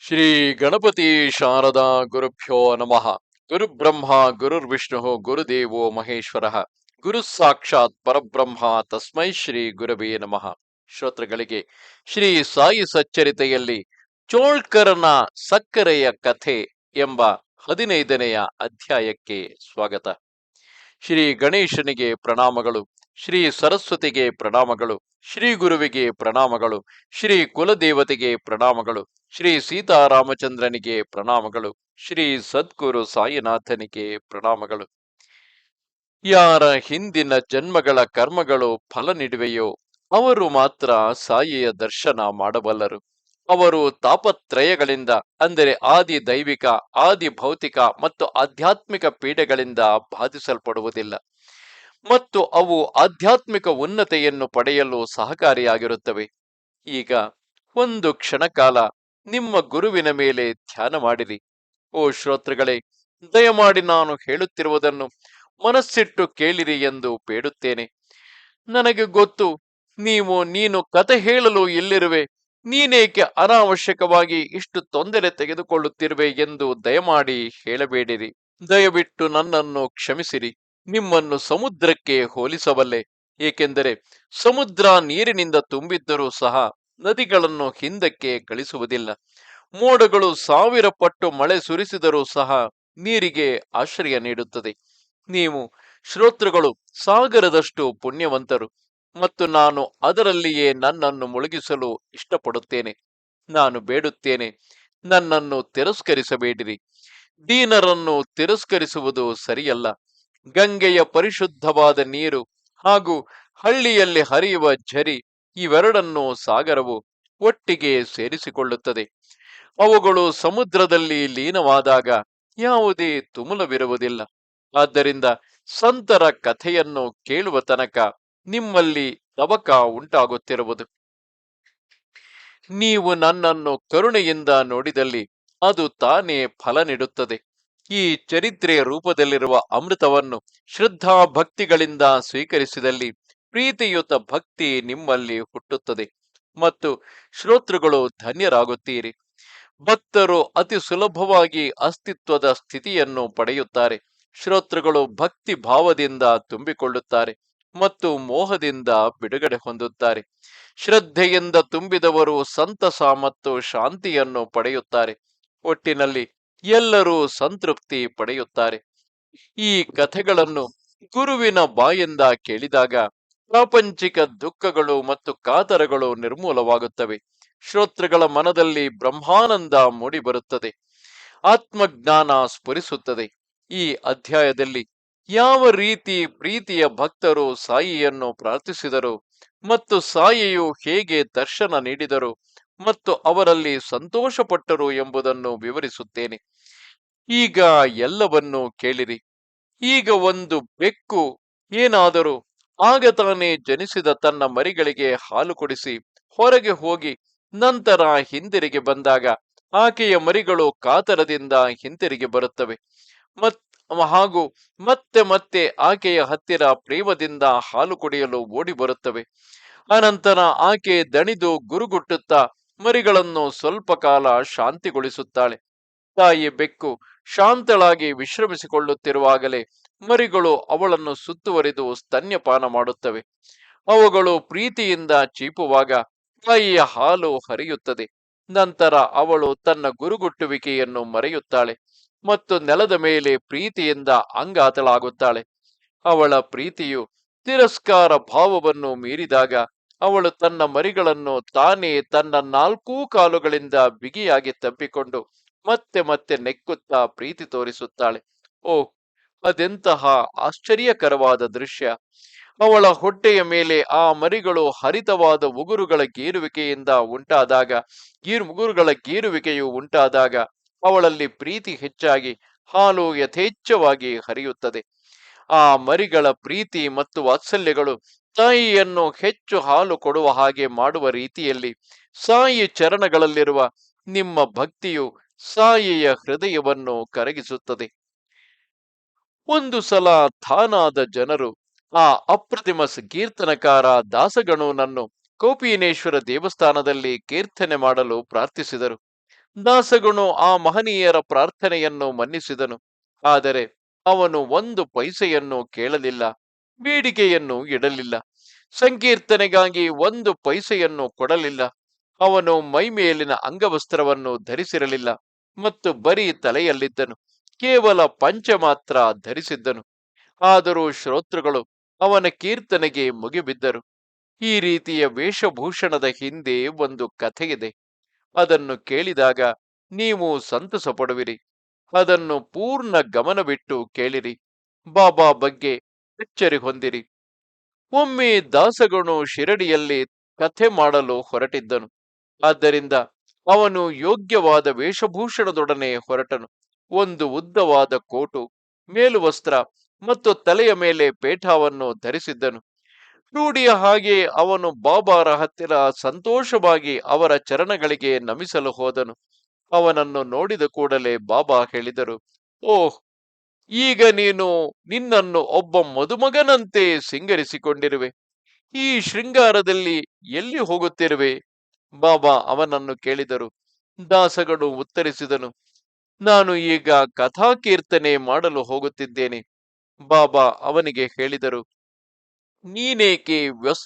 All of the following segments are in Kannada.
ಶ್ರೀ ಗಣಪತಿ ಶಾರದಾ ಗುರುಭ್ಯೋ ನಮಃ. ಗುರುಬ್ರಹ್ಮ ಗುರುರ್ವಿಷ್ಣು ಗುರುದೇವೋ ಮಹೇಶ್ವರ. ಗುರು ಸಾಕ್ಷಾತ್ ಪರಬ್ರಹ್ಮ, ತಸ್ಮೈ ಶ್ರೀ ಗುರವೇ ನಮಃ. ಶ್ರೋತೃಗಳಿಗೆ, ಶ್ರೀ ಸಾಯಿ ಸಚ್ಚರಿತೆಯಲ್ಲಿ ಚೋಳ್ಕರನ ಸಕ್ಕರೆಯ ಕಥೆ ಎಂಬ ಹದಿನೈದನೆಯ ಅಧ್ಯಾಯಕ್ಕೆ ಸ್ವಾಗತ. ಶ್ರೀ ಗಣೇಶನಿಗೆ ಪ್ರಣಾಮಗಳು. ಶ್ರೀ ಸರಸ್ವತಿಗೆ ಪ್ರಣಾಮಗಳು, ಶ್ರೀ ಗುರುವಿಗೆ ಪ್ರಣಾಮಗಳು, ಶ್ರೀ ಕುಲದೇವತೆಗೆ ಪ್ರಣಾಮಗಳು, ಶ್ರೀ ಸೀತಾರಾಮಚಂದ್ರನಿಗೆ ಪ್ರಣಾಮಗಳು, ಶ್ರೀ ಸದ್ಗುರು ಸಾಯಿನಾಥನಿಗೆ ಪ್ರಣಾಮಗಳು. ಯಾರ ಹಿಂದಿನ ಜನ್ಮಗಳ ಕರ್ಮಗಳು ಫಲ ನೀಡುವೆಯೋ ಅವರು ಮಾತ್ರ ಸಾಯಿಯ ದರ್ಶನ ಮಾಡಬಲ್ಲರು. ಅವರು ತಾಪತ್ರಯಗಳಿಂದ, ಅಂದರೆ ಆದಿ ದೈವಿಕ, ಆದಿ ಭೌತಿಕ ಮತ್ತು ಆಧ್ಯಾತ್ಮಿಕ ಪೀಡೆಗಳಿಂದ ಬಾಧಿಸಲ್ಪಡುವುದಿಲ್ಲ. ಮತ್ತು ಅವು ಆಧ್ಯಾತ್ಮಿಕ ಉನ್ನತೆಯನ್ನು ಪಡೆಯಲು ಸಹಕಾರಿಯಾಗಿರುತ್ತವೆ. ಈಗ ಒಂದು ಕ್ಷಣಕಾಲ ನಿಮ್ಮ ಗುರುವಿನ ಮೇಲೆ ಧ್ಯಾನ ಮಾಡಿರಿ. ಓ ಶ್ರೋತೃಗಳೇ, ದಯಮಾಡಿ ನಾನು ಹೇಳುತ್ತಿರುವುದನ್ನು ಮನಸ್ಸಿಟ್ಟು ಕೇಳಿರಿ ಎಂದು ಬೇಡುತ್ತೇನೆ. ನನಗೆ ಗೊತ್ತು, ನೀವು ನೀನು ಕತೆ ಹೇಳಲು ಎಲ್ಲಿರುವೆ ನೀನೇಕೆ ಅನಾವಶ್ಯಕವಾಗಿ ಇಷ್ಟು ತೊಂದರೆ ತೆಗೆದುಕೊಳ್ಳುತ್ತಿರುವೆ ಎಂದು ದಯಮಾಡಿ ಹೇಳಬೇಡಿರಿ. ದಯವಿಟ್ಟು ನನ್ನನ್ನು ಕ್ಷಮಿಸಿರಿ. ನಿಮ್ಮನ್ನು ಸಮುದ್ರಕ್ಕೆ ಹೋಲಿಸಬಲ್ಲೆ. ಏಕೆಂದರೆ ಸಮುದ್ರ ನೀರಿನಿಂದ ತುಂಬಿದ್ದರೂ ಸಹ ನದಿಗಳನ್ನು ಹಿಂದಕ್ಕೆ ಕಳಿಸುವುದಿಲ್ಲ. ಮೋಡಗಳು ಸಾವಿರ ಪಟ್ಟು ಮಳೆ ಸುರಿಸಿದರೂ ಸಹ ನೀರಿಗೆ ಆಶ್ರಯ ನೀಡುತ್ತದೆ. ನೀವು ಶ್ರೋತೃಗಳು ಸಾಗರದಷ್ಟು ಪುಣ್ಯವಂತರು ಮತ್ತು ನಾನು ಅದರಲ್ಲಿಯೇ ನನ್ನನ್ನು ಮುಳುಗಿಸಲು ಇಷ್ಟಪಡುತ್ತೇನೆ. ನಾನು ಬೇಡುತ್ತೇನೆ. ನನ್ನನ್ನು ತಿರಸ್ಕರಿಸಬೇಡಿರಿ. ದೀನರನ್ನು ತಿರಸ್ಕರಿಸುವುದು ಸರಿಯಲ್ಲ. ಗಂಗೆಯ ಪರಿಶುದ್ಧವಾದ ನೀರು ಹಾಗೂ ಹಳ್ಳಿಯಲ್ಲಿ ಹರಿಯುವ ಝರಿ ಇವೆರಡನ್ನು ಸಾಗರವು ಒಟ್ಟಿಗೆ ಸೇರಿಸಿಕೊಳ್ಳುತ್ತದೆ. ಅವುಗಳು ಸಮುದ್ರದಲ್ಲಿ ಲೀನವಾದಾಗ ಯಾವುದೇ ತುಮುಲವಿರುವುದಿಲ್ಲ. ಆದ್ದರಿಂದ ಸಂತರ ಕಥೆಯನ್ನು ಕೇಳುವ ತನಕ ನಿಮ್ಮಲ್ಲಿ ತವಕ ಉಂಟಾಗುತ್ತಿರುವುದು. ನೀವು ನನ್ನನ್ನು ಕರುಣೆಯಿಂದ ನೋಡಿದಲ್ಲಿ ಅದು ತಾನೇ ಫಲ ನೀಡುತ್ತದೆ. ಈ ಚರಿತ್ರೆಯ ರೂಪದಲ್ಲಿರುವ ಅಮೃತವನ್ನು ಶ್ರದ್ಧಾ ಭಕ್ತಿಗಳಿಂದ ಸ್ವೀಕರಿಸಿದಲ್ಲಿ ಪ್ರೀತಿಯುತ ಭಕ್ತಿ ನಿಮ್ಮಲ್ಲಿ ಹುಟ್ಟುತ್ತದೆ. ಮತ್ತು ಶ್ರೋತೃಗಳು ಧನ್ಯರಾಗುತ್ತೀರಿ. ಭಕ್ತರು ಅತಿ ಸುಲಭವಾಗಿ ಅಸ್ತಿತ್ವದ ಸ್ಥಿತಿಯನ್ನು ಪಡೆಯುತ್ತಾರೆ. ಶ್ರೋತೃಗಳು ಭಕ್ತಿ ಭಾವದಿಂದ ತುಂಬಿಕೊಳ್ಳುತ್ತಾರೆ ಮತ್ತು ಮೋಹದಿಂದ ಬಿಡುಗಡೆ ಹೊಂದುತ್ತಾರೆ. ಶ್ರದ್ಧೆಯಿಂದ ತುಂಬಿದವರು ಸಂತಸ ಮತ್ತು ಶಾಂತಿಯನ್ನು ಪಡೆಯುತ್ತಾರೆ. ಒಟ್ಟಿನಲ್ಲಿ ಎಲ್ಲರೂ ಸಂತೃಪ್ತಿ ಪಡೆಯುತ್ತಾರೆ. ಈ ಕಥೆಗಳನ್ನು ಗುರುವಿನ ಬಾಯಿಂದ ಕೇಳಿದಾಗ ಪ್ರಾಪಂಚಿಕ ದುಃಖಗಳು ಮತ್ತು ಕಾತರಗಳು ನಿರ್ಮೂಲವಾಗುತ್ತವೆ. ಶ್ರೋತೃಗಳ ಮನದಲ್ಲಿ ಬ್ರಹ್ಮಾನಂದ ಮೂಡಿಬರುತ್ತದೆ ಆತ್ಮಜ್ಞಾನ ಸ್ಫುರಿಸುತ್ತದೆ. ಈ ಅಧ್ಯಾಯದಲ್ಲಿ ಯಾವ ರೀತಿ ಪ್ರೀತಿಯ ಭಕ್ತರು ಸಾಯಿಯನ್ನು ಪ್ರಾರ್ಥಿಸಿದರು ಮತ್ತು ಸಾಯಿಯು ಹೇಗೆ ದರ್ಶನ ನೀಡಿದರು ಮತ್ತು ಅವರಲ್ಲಿ ಸಂತೋಷಪಟ್ಟರು ಎಂಬುದನ್ನು ವಿವರಿಸುತ್ತೇನೆ. ಈಗ ಎಲ್ಲವನ್ನೂ ಕೇಳಿರಿ. ಈಗ ಒಂದು ಬೆಕ್ಕು ಏನಾದರೂ ಆಗ ತಾನೇ ಜನಿಸಿದ ತನ್ನ ಮರಿಗಳಿಗೆ ಹಾಲು ಕೊಡಿಸಿ ಹೊರಗೆ ಹೋಗಿ ನಂತರ ಹಿಂದಿರುಗಿ ಬಂದಾಗ ಆಕೆಯ ಮರಿಗಳು ಕಾತರದಿಂದ ಹಿಂತಿರುಗಿ ಬರುತ್ತವೆ. ಮತ್ ಹಾಗೂ ಮತ್ತೆ ಮತ್ತೆ ಆಕೆಯ ಹತ್ತಿರ ಪ್ರೇಮದಿಂದ ಹಾಲು ಕುಡಿಯಲು ಓಡಿ ಬರುತ್ತವೆ. ಅನಂತರ ಆಕೆ ದಣಿದು ಗುರುಗುಟ್ಟುತ್ತಾ ಮರಿಗಳನ್ನು ಸ್ವಲ್ಪ ಕಾಲ ಶಾಂತಿಗೊಳಿಸುತ್ತಾಳೆ. ತಾಯಿ ಬೆಕ್ಕು ಶಾಂತಳಾಗಿ ವಿಶ್ರಮಿಸಿಕೊಳ್ಳುತ್ತಿರುವಾಗಲೇ ಮರಿಗಳು ಅವಳನ್ನು ಸುತ್ತುವರಿದು ಸ್ತನ್ಯಪಾನ ಮಾಡುತ್ತವೆ. ಅವುಗಳು ಪ್ರೀತಿಯಿಂದ ಚೀಪುವಾಗ ತಾಯಿಯ ಹಾಲು ಹರಿಯುತ್ತದೆ. ನಂತರ ಅವಳು ತನ್ನ ಗುರುಗುಟ್ಟುವಿಕೆಯನ್ನು ಮರೆಯುತ್ತಾಳೆ ಮತ್ತು ನೆಲದ ಮೇಲೆ ಪ್ರೀತಿಯಿಂದ ಅಂಗಾತಳಾಗುತ್ತಾಳೆ. ಅವಳ ಪ್ರೀತಿಯು ತಿರಸ್ಕಾರ ಭಾವವನ್ನು ಮೀರಿದಾಗ ಅವಳು ತನ್ನ ಮರಿಗಳನ್ನು ತಾನೇ ತನ್ನ ನಾಲ್ಕೂ ಕಾಲುಗಳಿಂದ ಬಿಗಿಯಾಗಿ ತಬ್ಬಿಕೊಂಡು ಮತ್ತೆ ಮತ್ತೆ ನೆಕ್ಕುತ್ತಾ ಪ್ರೀತಿ ತೋರಿಸುತ್ತಾಳೆ. ಓ, ಅದೆಂತಹ ಆಶ್ಚರ್ಯಕರವಾದ ದೃಶ್ಯ. ಅವಳ ಹೊಟ್ಟೆಯ ಮೇಲೆ ಆ ಮರಿಗಳು ಹರಿತವಾದ ಉಗುರುಗಳ ಗೇರುವಿಕೆಯಿಂದ ಉಂಟಾದಾಗ, ಗೀರ್ ಉಗುರುಗಳ ಗೇರುವಿಕೆಯು ಉಂಟಾದಾಗ ಅವಳಲ್ಲಿ ಪ್ರೀತಿ ಹೆಚ್ಚಾಗಿ, ಹಾಲು ಯಥೇಚ್ಛವಾಗಿ ಹರಿಯುತ್ತದೆ. ಆ ಮರಿಗಳ ಪ್ರೀತಿ ಮತ್ತು ವಾತ್ಸಲ್ಯಗಳು ತಾಯಿಯನ್ನು ಹೆಚ್ಚು ಹಾಲು ಕೊಡುವ ಹಾಗೆ ಮಾಡುವ ರೀತಿಯಲ್ಲಿ ಸಾಯಿ ಚರಣಗಳಲ್ಲಿರುವ ನಿಮ್ಮ ಭಕ್ತಿಯು ಸಾಯಿಯ ಹೃದಯವನ್ನು ಕರಗಿಸುತ್ತದೆ. ಒಂದು ಸಲ ಥಾನಾದ ಜನರು ಆ ಅಪ್ರತಿಮ ಕೀರ್ತನಕಾರ ದಾಸಗಣುನನ್ನು ಕೋಪಿನೇಶ್ವರ ದೇವಸ್ಥಾನದಲ್ಲಿ ಕೀರ್ತನೆ ಮಾಡಲು ಪ್ರಾರ್ಥಿಸಿದರು. ದಾಸಗಣು ಆ ಮಹನೀಯರ ಪ್ರಾರ್ಥನೆಯನ್ನು ಮನ್ನಿಸಿದನು. ಆದರೆ ಅವನು ಒಂದು ಪೈಸೆಯನ್ನು ಕೇಳಲಿಲ್ಲ. ಬೇಡಿಕೆಯನ್ನು ಇಡಲಿಲ್ಲ. ಸಂಕೀರ್ತನೆಗಾಗಿ ಒಂದು ಪೈಸೆಯನ್ನು ಕೊಡಲಿಲ್ಲ. ಅವನು ಮೈಮೇಲಿನ ಅಂಗವಸ್ತ್ರವನ್ನು ಧರಿಸಿರಲಿಲ್ಲ ಮತ್ತು ಬರೀ ತಲೆಯಲ್ಲಿದ್ದನು. ಕೇವಲ ಪಂಚ ಮಾತ್ರ ಧರಿಸಿದ್ದನು. ಆದರೂ ಶ್ರೋತೃಗಳು ಅವನ ಕೀರ್ತನೆಗೆ ಮುಗಿಬಿದ್ದರು. ಈ ರೀತಿಯ ವೇಷಭೂಷಣದ ಹಿಂದೆ ಒಂದು ಕಥೆಯಿದೆ. ಅದನ್ನು ಕೇಳಿದಾಗ ನೀವು ಸಂತಸ ಪಡುವಿರಿ ಅದನ್ನು ಪೂರ್ಣ ಗಮನವಿಟ್ಟು ಕೇಳಿರಿ. ಬಾಬಾ ಬಗ್ಗೆ ಎಚ್ಚರಿ ಹೊಂದಿರಿ. ಒಮ್ಮೆ ದಾಸಗಣು ಶಿರಡಿಯಲ್ಲಿ ಕಥೆ ಮಾಡಲು ಹೊರಟಿದ್ದನು. ಆದ್ದರಿಂದ ಅವನು ಯೋಗ್ಯವಾದ ವೇಷಭೂಷಣದೊಡನೆ ಹೊರಟನು. ಒಂದು ಉದ್ದವಾದ ಕೋಟು, ಮೇಲುವಸ್ತ್ರ ಮತ್ತು ತಲೆಯ ಮೇಲೆ ಪೇಠಾವನ್ನು ಧರಿಸಿದ್ದನು. ರೂಢಿಯ ಹಾಗೆ ಅವನು ಬಾಬಾರ ಹತ್ತಿರ ಸಂತೋಷವಾಗಿ ಅವರ ಚರಣಗಳಿಗೆ ನಮಿಸಲು ಹೋದನು. ಅವನನ್ನು ನೋಡಿದ ಕೂಡಲೇ ಬಾಬಾ ಹೇಳಿದರು, ಓಹ್ ಈಗ ನೀನು ನಿನ್ನನ್ನು ಒಬ್ಬ ಮದುಮಗನಂತೆ ಸಿಂಗರಿಸಿಕೊಂಡಿರುವೆ. ಈ ಶೃಂಗಾರದಲ್ಲಿ ಎಲ್ಲಿ ಹೋಗುತ್ತಿರುವೆ? ಬಾಬಾ ಅವನನ್ನು ಕೇಳಿದರು. ದಾಸಗಳು ಉತ್ತರಿಸಿದನು. ನಾನು ಈಗ ಕಥಾಕೀರ್ತನೆ ಮಾಡಲು ಹೋಗುತ್ತಿದ್ದೇನೆ. ಬಾಬಾ ಅವನಿಗೆ ಹೇಳಿದರು. ನೀನೇಕೆ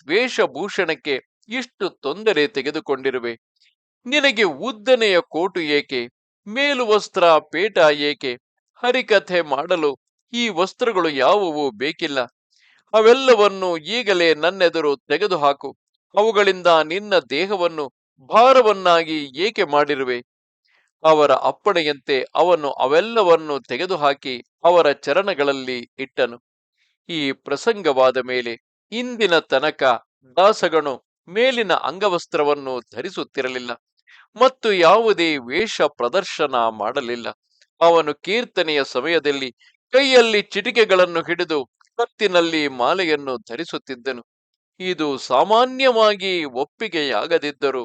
ವೇಷಭೂಷಣಕ್ಕೆ ಇಷ್ಟು ತೊಂದರೆ ತೆಗೆದುಕೊಂಡಿರುವೆ? ನಿನಗೆ ಉದ್ದನೆಯ ಕೋಟು ಏಕೆ? ಮೇಲುವಸ್ತ್ರ ಪೇಟ ಏಕೆ? ಹರಿಕಥೆ ಮಾಡಲು ಈ ವಸ್ತ್ರಗಳು ಯಾವುವು ಬೇಕಿಲ್ಲ. ಅವೆಲ್ಲವನ್ನು ಈಗಲೇ ನನ್ನೆದುರು ತೆಗೆದುಹಾಕು. ಅವುಗಳಿಂದ ನಿನ್ನ ದೇಹವನ್ನು ಭಾರವನ್ನಾಗಿ ಏಕೆ ಮಾಡಿರುವೆ? ಅವರ ಅಪ್ಪಣೆಯಂತೆ ಅವನು ಅವೆಲ್ಲವನ್ನು ತೆಗೆದುಹಾಕಿ ಅವರ ಚರಣಗಳಲ್ಲಿ ಇಟ್ಟನು. ಈ ಪ್ರಸಂಗವಾದ ಮೇಲೆ ಇಂದಿನ ತನಕ ದಾಸಗಣು ಮೇಲಿನ ಅಂಗವಸ್ತ್ರವನ್ನು ಧರಿಸುತ್ತಿರಲಿಲ್ಲ ಮತ್ತು ಯಾವುದೇ ವೇಷ ಪ್ರದರ್ಶನ ಮಾಡಲಿಲ್ಲ. ಅವನು ಕೀರ್ತನೆಯ ಸಮಯದಲ್ಲಿ ಕೈಯಲ್ಲಿ ಚಿಟಿಕೆಗಳನ್ನು ಹಿಡಿದು ಕತ್ತಿನಲ್ಲಿ ಮಾಲೆಯನ್ನು ಧರಿಸುತ್ತಿದ್ದನು. ಇದು ಸಾಮಾನ್ಯವಾಗಿ ಒಪ್ಪಿಗೆಯಾಗದಿದ್ದರೂ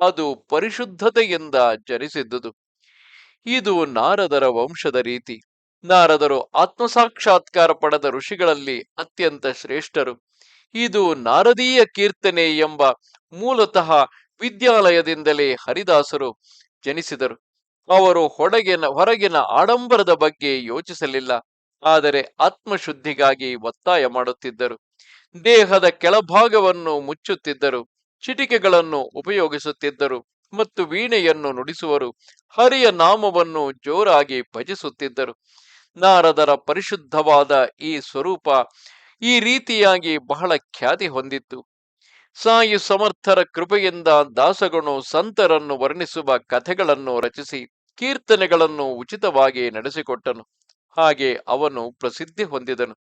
ಅದು ಪರಿಶುದ್ಧತೆಯಿಂದ ಜನಿಸಿದ್ದುದು ಇದು ನಾರದರ ವಂಶದ ರೀತಿ. ನಾರದರು ಆತ್ಮಸಾಕ್ಷಾತ್ಕಾರ ಪಡೆದ ಋಷಿಗಳಲ್ಲಿ ಅತ್ಯಂತ ಶ್ರೇಷ್ಠರು. ಇದು ನಾರದೀಯ ಕೀರ್ತನೆ ಎಂಬ ಮೂಲತಃ ವಿದ್ಯಾಲಯದಿಂದಲೇ ಹರಿದಾಸರು ಜನಿಸಿದರು. ಅವರು ಹೊಡಗಿನ ಹೊರಗಿನ ಆಡಂಬರದ ಬಗ್ಗೆ ಯೋಚಿಸಲಿಲ್ಲ. ಆದರೆ ಆತ್ಮಶುದ್ಧಿಗಾಗಿ ಒತ್ತಾಯ ಮಾಡುತ್ತಿದ್ದರು. ದೇಹದ ಕೆಳಭಾಗವನ್ನು ಮುಚ್ಚುತ್ತಿದ್ದರು. ಚಿಟಿಕೆಗಳನ್ನು ಉಪಯೋಗಿಸುತ್ತಿದ್ದರು ಮತ್ತು ವೀಣೆಯನ್ನು ನುಡಿಸುವರು. ಹರಿಯ ನಾಮವನ್ನು ಜೋರಾಗಿ ಭಜಿಸುತ್ತಿದ್ದರು. ನಾರದರ ಪರಿಶುದ್ಧವಾದ ಈ ಸ್ವರೂಪ ಈ ರೀತಿಯಾಗಿ ಬಹಳ ಖ್ಯಾತಿ ಹೊಂದಿತ್ತು. ಸಾಯಿ ಸಮರ್ಥರ ಕೃಪೆಯಿಂದ ದಾಸಗಣು ಸಂತರನ್ನು ವರ್ಣಿಸುವ ಕಥೆಗಳನ್ನು ರಚಿಸಿ ಕೀರ್ತನೆಗಳನ್ನು ಉಚಿತವಾಗಿ ನಡೆಸಿಕೊಟ್ಟನು. ಹಾಗೆ ಅವನು ಪ್ರಸಿದ್ಧಿ ಹೊಂದಿದನು.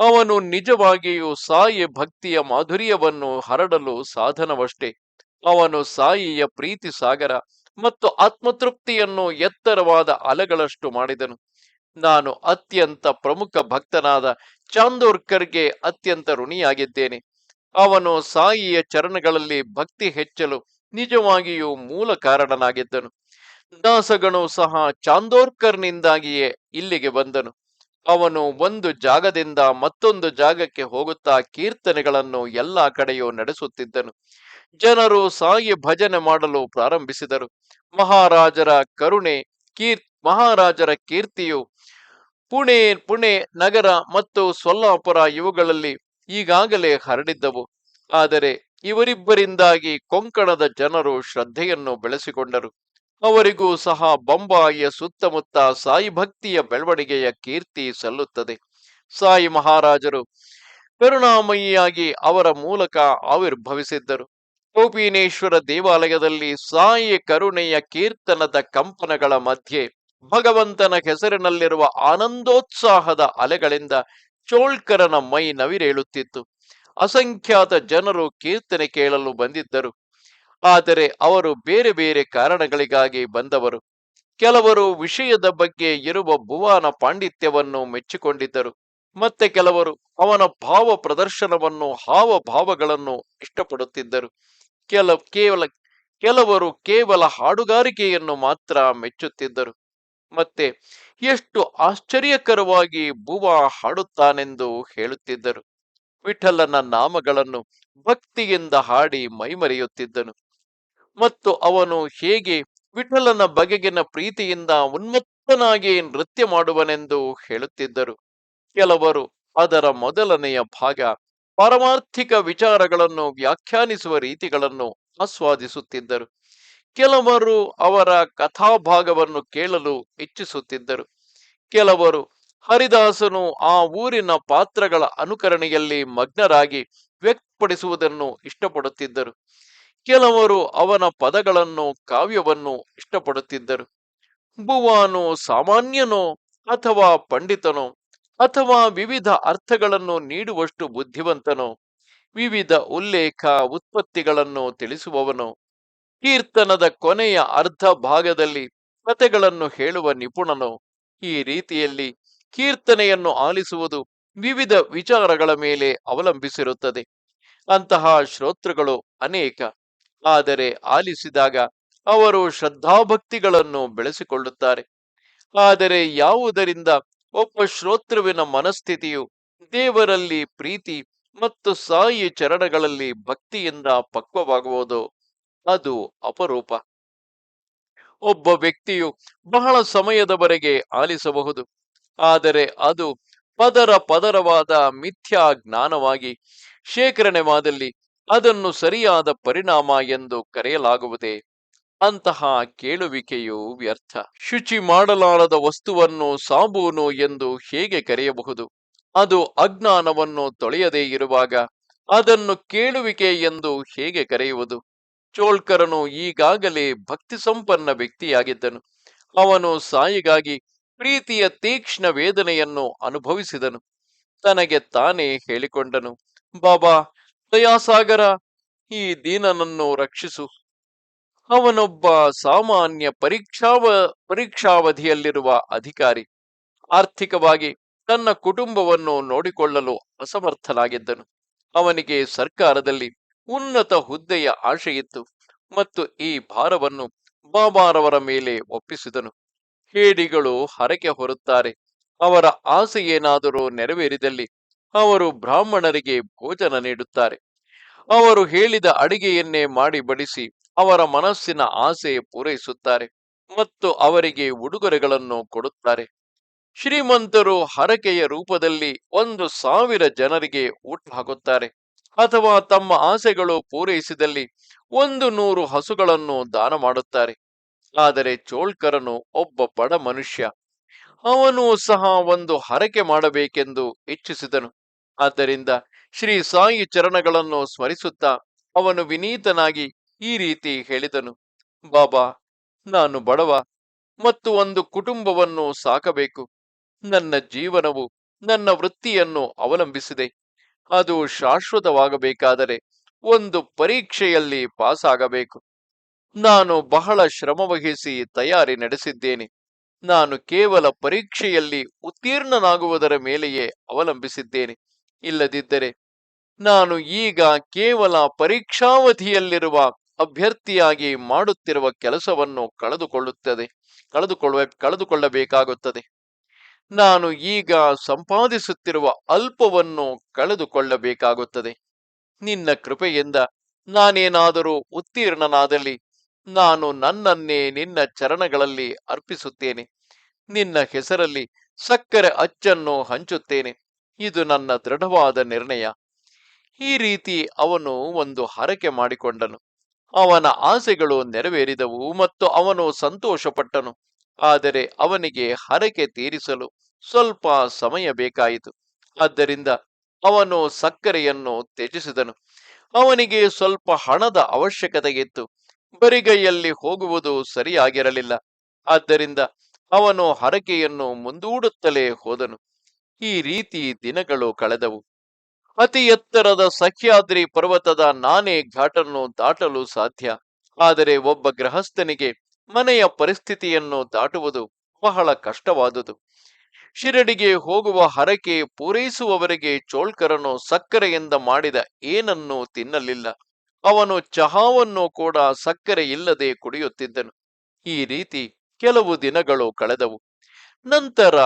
ಅವನು ನಿಜವಾಗಿಯೂ ಸಾಯಿ ಭಕ್ತಿಯ ಮಾಧುರ್ಯವನ್ನು ಹರಡಲು ಸಾಧನವಷ್ಟೇ. ಅವನು ಸಾಯಿಯ ಪ್ರೀತಿ ಸಾಗರ ಮತ್ತು ಆತ್ಮತೃಪ್ತಿಯನ್ನು ಎತ್ತರವಾದ ಅಲೆಗಳಷ್ಟು ಮಾಡಿದನು. ನಾನು ಅತ್ಯಂತ ಪ್ರಮುಖ ಭಕ್ತನಾದ ಚಾಂದೋರ್ಕರ್ಗೆ ಅತ್ಯಂತ ಋಣಿಯಾಗಿದ್ದೇನೆ. ಅವನು ಸಾಯಿಯ ಚರಣಗಳಲ್ಲಿ ಭಕ್ತಿ ಹೆಚ್ಚಲು ನಿಜವಾಗಿಯೂ ಮೂಲ ಕಾರಣನಾಗಿದ್ದನು. ದಾಸಗನು ಸಹ ಚಾಂದೋರ್ಕರ್ನಿಂದಾಗಿಯೇ ಇಲ್ಲಿಗೆ ಬಂದನು. ಅವನು ಒಂದು ಜಾಗದಿಂದ ಮತ್ತೊಂದು ಜಾಗಕ್ಕೆ ಹೋಗುತ್ತಾ ಕೀರ್ತನೆಗಳನ್ನು ಎಲ್ಲ ಕಡೆಯೂ ನಡೆಸುತ್ತಿದ್ದನು. ಜನರು ಸಾಯಿ ಭಜನೆ ಮಾಡಲು ಪ್ರಾರಂಭಿಸಿದರು. ಮಹಾರಾಜರ ಕರುಣೆ, ಕೀರ್, ಮಹಾರಾಜರ ಕೀರ್ತಿಯು ಪುಣೆ ಪುಣೆ ನಗರ ಮತ್ತು ಸೊಲ್ಲಾಪುರ ಇವುಗಳಲ್ಲಿ ಈಗಾಗಲೇ ಹರಡಿದ್ದವು. ಆದರೆ ಇವರಿಬ್ಬರಿಂದಾಗಿ ಕೊಂಕಣದ ಜನರು ಶ್ರದ್ಧೆಯನ್ನು ಬೆಳೆಸಿಕೊಂಡರು. ಅವರಿಗೂ ಸಹ ಬೊಂಬಾಯಿಯ ಸುತ್ತಮುತ್ತ ಸಾಯಿ ಭಕ್ತಿಯ ಬೆಳವಣಿಗೆಯ ಕೀರ್ತಿ ಸಲ್ಲುತ್ತದೆ. ಸಾಯಿ ಮಹಾರಾಜರು ಕರುಣಾಮಯಿಯಾಗಿ ಅವರ ಮೂಲಕ ಆವಿರ್ಭವಿಸಿದ್ದರು. ಗೋಪಿನೇಶ್ವರ ದೇವಾಲಯದಲ್ಲಿ ಸಾಯಿ ಕರುಣೆಯ ಕೀರ್ತನದ ಕಂಪನಗಳ ಮಧ್ಯೆ ಭಗವಂತನ ಹೆಸರಿನಲ್ಲಿರುವ ಆನಂದೋತ್ಸಾಹದ ಅಲೆಗಳಿಂದ ಚೋಳ್ಕರನ ಮೈ ನವಿರೇಳುತ್ತಿತ್ತು. ಅಸಂಖ್ಯಾತ ಜನರು ಕೀರ್ತನೆ ಕೇಳಲು ಬಂದಿದ್ದರು. ಆದರೆ ಅವರು ಬೇರೆ ಬೇರೆ ಕಾರಣಗಳಿಗಾಗಿ ಬಂದವರು. ಕೆಲವರು ವಿಷಯದ ಬಗ್ಗೆ ಇರುವ ಭುವನ ಪಾಂಡಿತ್ಯವನ್ನು ಮೆಚ್ಚಿಕೊಂಡಿದ್ದರು. ಮತ್ತೆ ಕೆಲವರು ಅವನ ಭಾವ ಪ್ರದರ್ಶನವನ್ನು ಹಾವಭಾವಗಳನ್ನು ಇಷ್ಟಪಡುತ್ತಿದ್ದರು. ಕೆಲ, ಕೇವಲ, ಕೆಲವರು ಕೇವಲ ಹಾಡುಗಾರಿಕೆಯನ್ನು ಮಾತ್ರ ಮೆಚ್ಚುತ್ತಿದ್ದರು. ಮತ್ತೆ ಎಷ್ಟು ಆಶ್ಚರ್ಯಕರವಾಗಿ ಭುವ ಹಾಡುತ್ತಾನೆಂದು ಹೇಳುತ್ತಿದ್ದರು. ವಿಠಲನ ನಾಮಗಳನ್ನು ಭಕ್ತಿಯಿಂದ ಹಾಡಿ ಮೈಮರೆಯುತ್ತಿದ್ದನು. ಮತ್ತು ಅವನು ಹೇಗೆ ವಿಠಲನ ಬಗೆಗಿನ ಪ್ರೀತಿಯಿಂದ ಉನ್ಮತ್ತನಾಗಿ ನೃತ್ಯ ಮಾಡುವನೆಂದು ಹೇಳುತ್ತಿದ್ದರು. ಕೆಲವರು ಅದರ ಮೊದಲನೆಯ ಭಾಗ ಪರಮಾರ್ಥಿಕ ವಿಚಾರಗಳನ್ನು ವ್ಯಾಖ್ಯಾನಿಸುವ ರೀತಿಗಳನ್ನು ಆಸ್ವಾದಿಸುತ್ತಿದ್ದರು. ಕೆಲವರು ಅವರ ಕಥಾಭಾಗವನ್ನು ಕೇಳಲು ಇಚ್ಛಿಸುತ್ತಿದ್ದರು. ಕೆಲವರು ಹರಿದಾಸನು ಆ ಊರಿನ ಪಾತ್ರಗಳ ಅನುಕರಣೆಯಲ್ಲಿ ಮಗ್ನರಾಗಿ ವ್ಯಕ್ತಪಡಿಸುವುದನ್ನು ಇಷ್ಟಪಡುತ್ತಿದ್ದರು. ಕೆಲವರು ಅವನ ಪದಗಳನ್ನು, ಕಾವ್ಯವನ್ನು ಇಷ್ಟಪಡುತ್ತಿದ್ದರು. ಭುವಾನು ಸಾಮಾನ್ಯನೋ ಅಥವಾ ಪಂಡಿತನೋ ಅಥವಾ ವಿವಿಧ ಅರ್ಥಗಳನ್ನು ನೀಡುವಷ್ಟು ಬುದ್ಧಿವಂತನೋ, ವಿವಿಧ ಉಲ್ಲೇಖ ಉತ್ಪತ್ತಿಗಳನ್ನು ತಿಳಿಸುವವನೋ, ಕೀರ್ತನದ ಕೊನೆಯ ಅರ್ಧ ಭಾಗದಲ್ಲಿ ಕಥೆಗಳನ್ನು ಹೇಳುವ ನಿಪುಣನೋ, ಈ ರೀತಿಯಲ್ಲಿ ಕೀರ್ತನೆಯನ್ನು ಆಲಿಸುವುದು ವಿವಿಧ ವಿಚಾರಗಳ ಮೇಲೆ ಅವಲಂಬಿಸಿರುತ್ತದೆ. ಅಂತಹ ಶ್ರೋತೃಗಳು ಅನೇಕ. ಆದರೆ ಆಲಿಸಿದಾಗ ಅವರು ಶ್ರದ್ಧಾಭಕ್ತಿಗಳನ್ನು ಬೆಳೆಸಿಕೊಳ್ಳುತ್ತಾರೆ. ಆದರೆ ಯಾವುದರಿಂದ ಒಬ್ಬ ಶ್ರೋತೃವಿನ ಮನಸ್ಥಿತಿಯು ದೇವರಲ್ಲಿ ಪ್ರೀತಿ ಮತ್ತು ಸಾಯಿ ಚರಣಗಳಲ್ಲಿ ಭಕ್ತಿಯಿಂದ ಪಕ್ವವಾಗುವುದು, ಅದು ಅಪರೂಪ. ಒಬ್ಬ ವ್ಯಕ್ತಿಯು ಬಹಳ ಸಮಯದವರೆಗೆ ಆಲಿಸಬಹುದು, ಆದರೆ ಅದು ಪದರ ಪದರವಾದ ಮಿಥ್ಯಾ ಜ್ಞಾನವಾಗಿ ಶೇಖರಣೆವಾದಲ್ಲಿ ಅದನ್ನು ಸರಿಯಾದ ಪರಿಣಾಮ ಎಂದು ಕರೆಯಲಾಗುವುದೇ? ಅಂತಹ ಕೇಳುವಿಕೆಯು ವ್ಯರ್ಥ. ಶುಚಿ ಮಾಡಲಾರದ ವಸ್ತುವನ್ನು ಸಾಬೂನು ಎಂದು ಹೇಗೆ ಕರೆಯಬಹುದು? ಅದು ಅಜ್ಞಾನವನ್ನು ತೊಳೆಯದೇ ಇರುವಾಗ ಅದನ್ನು ಕೇಳುವಿಕೆ ಎಂದು ಹೇಗೆ ಕರೆಯುವುದು? ಚೋಳ್ಕರನು ಈಗಾಗಲೇ ಭಕ್ತಿ ಸಂಪನ್ನ ವ್ಯಕ್ತಿಯಾಗಿದ್ದನು. ಅವನು ಸಾಯಿಗಾಗಿ ಪ್ರೀತಿಯ ತೀಕ್ಷ್ಣ ವೇದನೆಯನ್ನು ಅನುಭವಿಸಿದನು. ತನಗೆ ತಾನೇ ಹೇಳಿಕೊಂಡನು, ಬಾಬಾ ದಯಾಸಾಗರ ಈ ದೀನನನ್ನು ರಕ್ಷಿಸು. ಅವನೊಬ್ಬ ಸಾಮಾನ್ಯ ಪರೀಕ್ಷಾವ, ಪರೀಕ್ಷಾವಧಿಯಲ್ಲಿರುವ ಅಧಿಕಾರಿ. ಆರ್ಥಿಕವಾಗಿ ತನ್ನ ಕುಟುಂಬವನ್ನು ನೋಡಿಕೊಳ್ಳಲು ಅಸಮರ್ಥನಾಗಿದ್ದನು. ಅವನಿಗೆ ಸರ್ಕಾರದಲ್ಲಿ ಉನ್ನತ ಹುದ್ದೆಯ ಆಶೆಯಿತ್ತು ಮತ್ತು ಈ ಭಾರವನ್ನು ಬಾಬಾರವರ ಮೇಲೆ ಒಪ್ಪಿಸಿದನು. ಹೇಡಿಗಳು ಹರಕೆ ಹೊರುತ್ತಾರೆ. ಅವರ ಆಸೆ ಏನಾದರೂ ನೆರವೇರಿದಲ್ಲಿ ಅವರು ಬ್ರಾಹ್ಮಣರಿಗೆ ಭೋಜನ ನೀಡುತ್ತಾರೆ. ಅವರು ಹೇಳಿದ ಅಡಿಗೆಯನ್ನೇ ಮಾಡಿ ಬಡಿಸಿ ಅವರ ಮನಸ್ಸಿನ ಆಸೆ ಪೂರೈಸುತ್ತಾರೆ ಮತ್ತು ಅವರಿಗೆ ಉಡುಗೊರೆಗಳನ್ನು ಕೊಡುತ್ತಾರೆ. ಶ್ರೀಮಂತರು ಹರಕೆಯ ರೂಪದಲ್ಲಿ ಒಂದು ಸಾವಿರ ಜನರಿಗೆ ಊಟ ಹಾಕುತ್ತಾರೆ ಅಥವಾ ತಮ್ಮ ಆಸೆಗಳು ಪೂರೈಸಿದಲ್ಲಿ ಒಂದು ನೂರು ಹಸುಗಳನ್ನು ದಾನ ಮಾಡುತ್ತಾರೆ ಆದರೆ ಚೋಳ್ಕರನು ಒಬ್ಬ ಬಡ ಮನುಷ್ಯ. ಅವನು ಸಹ ಒಂದು ಹರಕೆ ಮಾಡಬೇಕೆಂದು ಇಚ್ಛಿಸಿದನು. ಆದ್ದರಿಂದ ಶ್ರೀ ಸಾಯಿ ಚರಣಗಳನ್ನು ಸ್ಮರಿಸುತ್ತಾ ಅವನು ವಿನೀತನಾಗಿ ಈ ರೀತಿ ಹೇಳಿದನು, ಬಾಬಾ, ನಾನು ಬಡವ ಮತ್ತು ಒಂದು ಕುಟುಂಬವನ್ನು ಸಾಕಬೇಕು. ನನ್ನ ಜೀವನವು ನನ್ನ ವೃತ್ತಿಯನ್ನು ಅವಲಂಬಿಸಿದೆ. ಅದು ಶಾಶ್ವತವಾಗಬೇಕಾದರೆ ಒಂದು ಪರೀಕ್ಷೆಯಲ್ಲಿ ಪಾಸಾಗಬೇಕು. ನಾನು ಬಹಳ ಶ್ರಮವಹಿಸಿ ತಯಾರಿ ನಡೆಸಿದ್ದೇನೆ. ನಾನು ಕೇವಲ ಪರೀಕ್ಷೆಯಲ್ಲಿ ಉತ್ತೀರ್ಣನಾಗುವುದರ ಮೇಲೆಯೇ ಅವಲಂಬಿಸಿದ್ದೇನೆ. ಇಲ್ಲದಿದ್ದರೆ ನಾನು ಈಗ ಕೇವಲ ಪರೀಕ್ಷಾವಧಿಯಲ್ಲಿರುವ ಅಭ್ಯರ್ಥಿಯಾಗಿ ಮಾಡುತ್ತಿರುವ ಕೆಲಸವನ್ನು ಕಳೆದುಕೊಳ್ಳುತ್ತದೆ, ಕಳೆದುಕೊಳ್ಳುವ, ಕಳೆದುಕೊಳ್ಳಬೇಕಾಗುತ್ತದೆ. ನಾನು ಈಗ ಸಂಪಾದಿಸುತ್ತಿರುವ ಅಲ್ಪವನ್ನು ಕಳೆದುಕೊಳ್ಳಬೇಕಾಗುತ್ತದೆ. ನಿನ್ನ ಕೃಪೆಯಿಂದ ನಾನೇನಾದರೂ ಉತ್ತೀರ್ಣನಾದಲ್ಲಿ ನಾನು ನನ್ನನ್ನೇ ನಿನ್ನ ಚರಣಗಳಲ್ಲಿ ಅರ್ಪಿಸುತ್ತೇನೆ. ನಿನ್ನ ಹೆಸರಲ್ಲಿ ಸಕ್ಕರೆ ಅಚ್ಚನ್ನು ಹಂಚುತ್ತೇನೆ. ಇದು ನನ್ನ ದೃಢವಾದ ನಿರ್ಣಯ. ಈ ರೀತಿ ಅವನು ಒಂದು ಹರಕೆ ಮಾಡಿಕೊಂಡನು. ಅವನ ಆಸೆಗಳು ನೆರವೇರಿದವು ಮತ್ತು ಅವನು ಸಂತೋಷಪಟ್ಟನು. ಆದರೆ ಅವನಿಗೆ ಹರಕೆ ತೀರಿಸಲು ಸ್ವಲ್ಪ ಸಮಯ ಬೇಕಾಯಿತು. ಆದ್ದರಿಂದ ಅವನು ಸಕ್ಕರೆಯನ್ನು ತ್ಯಜಿಸಿದನು. ಅವನಿಗೆ ಸ್ವಲ್ಪ ಹಣದ ಅವಶ್ಯಕತೆ ಇತ್ತು. ಬರಿಗೈಯಲ್ಲಿ ಹೋಗುವುದು ಸರಿಯಾಗಿರಲಿಲ್ಲ. ಆದ್ದರಿಂದ ಅವನು ಹರಕೆಯನ್ನು ಮುಂದೂಡುತ್ತಲೇ ಹೋದನು. ಈ ರೀತಿ ದಿನಗಳು ಕಳೆದವು. ಅತಿ ಎತ್ತರದ ಸಹ್ಯಾದ್ರಿ ಪರ್ವತದ ನಾನೇ ಘಾಟನ್ನು ದಾಟಲು ಸಾಧ್ಯ. ಆದರೆ ಒಬ್ಬ ಗೃಹಸ್ಥನಿಗೆ ಮನೆಯ ಪರಿಸ್ಥಿತಿಯನ್ನು ದಾಟುವುದು ಬಹಳ ಕಷ್ಟವಾದುದು. ಶಿರಡಿಗೆ ಹೋಗುವ ಹರಕೆ ಪೂರೈಸುವವರೆಗೆ ಚೋಳ್ಕರನು ಸಕ್ಕರೆಯಿಂದ ಮಾಡಿದ ಏನನ್ನೂ ತಿನ್ನಲಿಲ್ಲ. ಅವನು ಚಹಾವನ್ನು ಕೂಡ ಸಕ್ಕರೆ ಇಲ್ಲದೆ ಕುಡಿಯುತ್ತಿದ್ದನು. ಈ ರೀತಿ ಕೆಲವು ದಿನಗಳು ಕಳೆದವು. ನಂತರ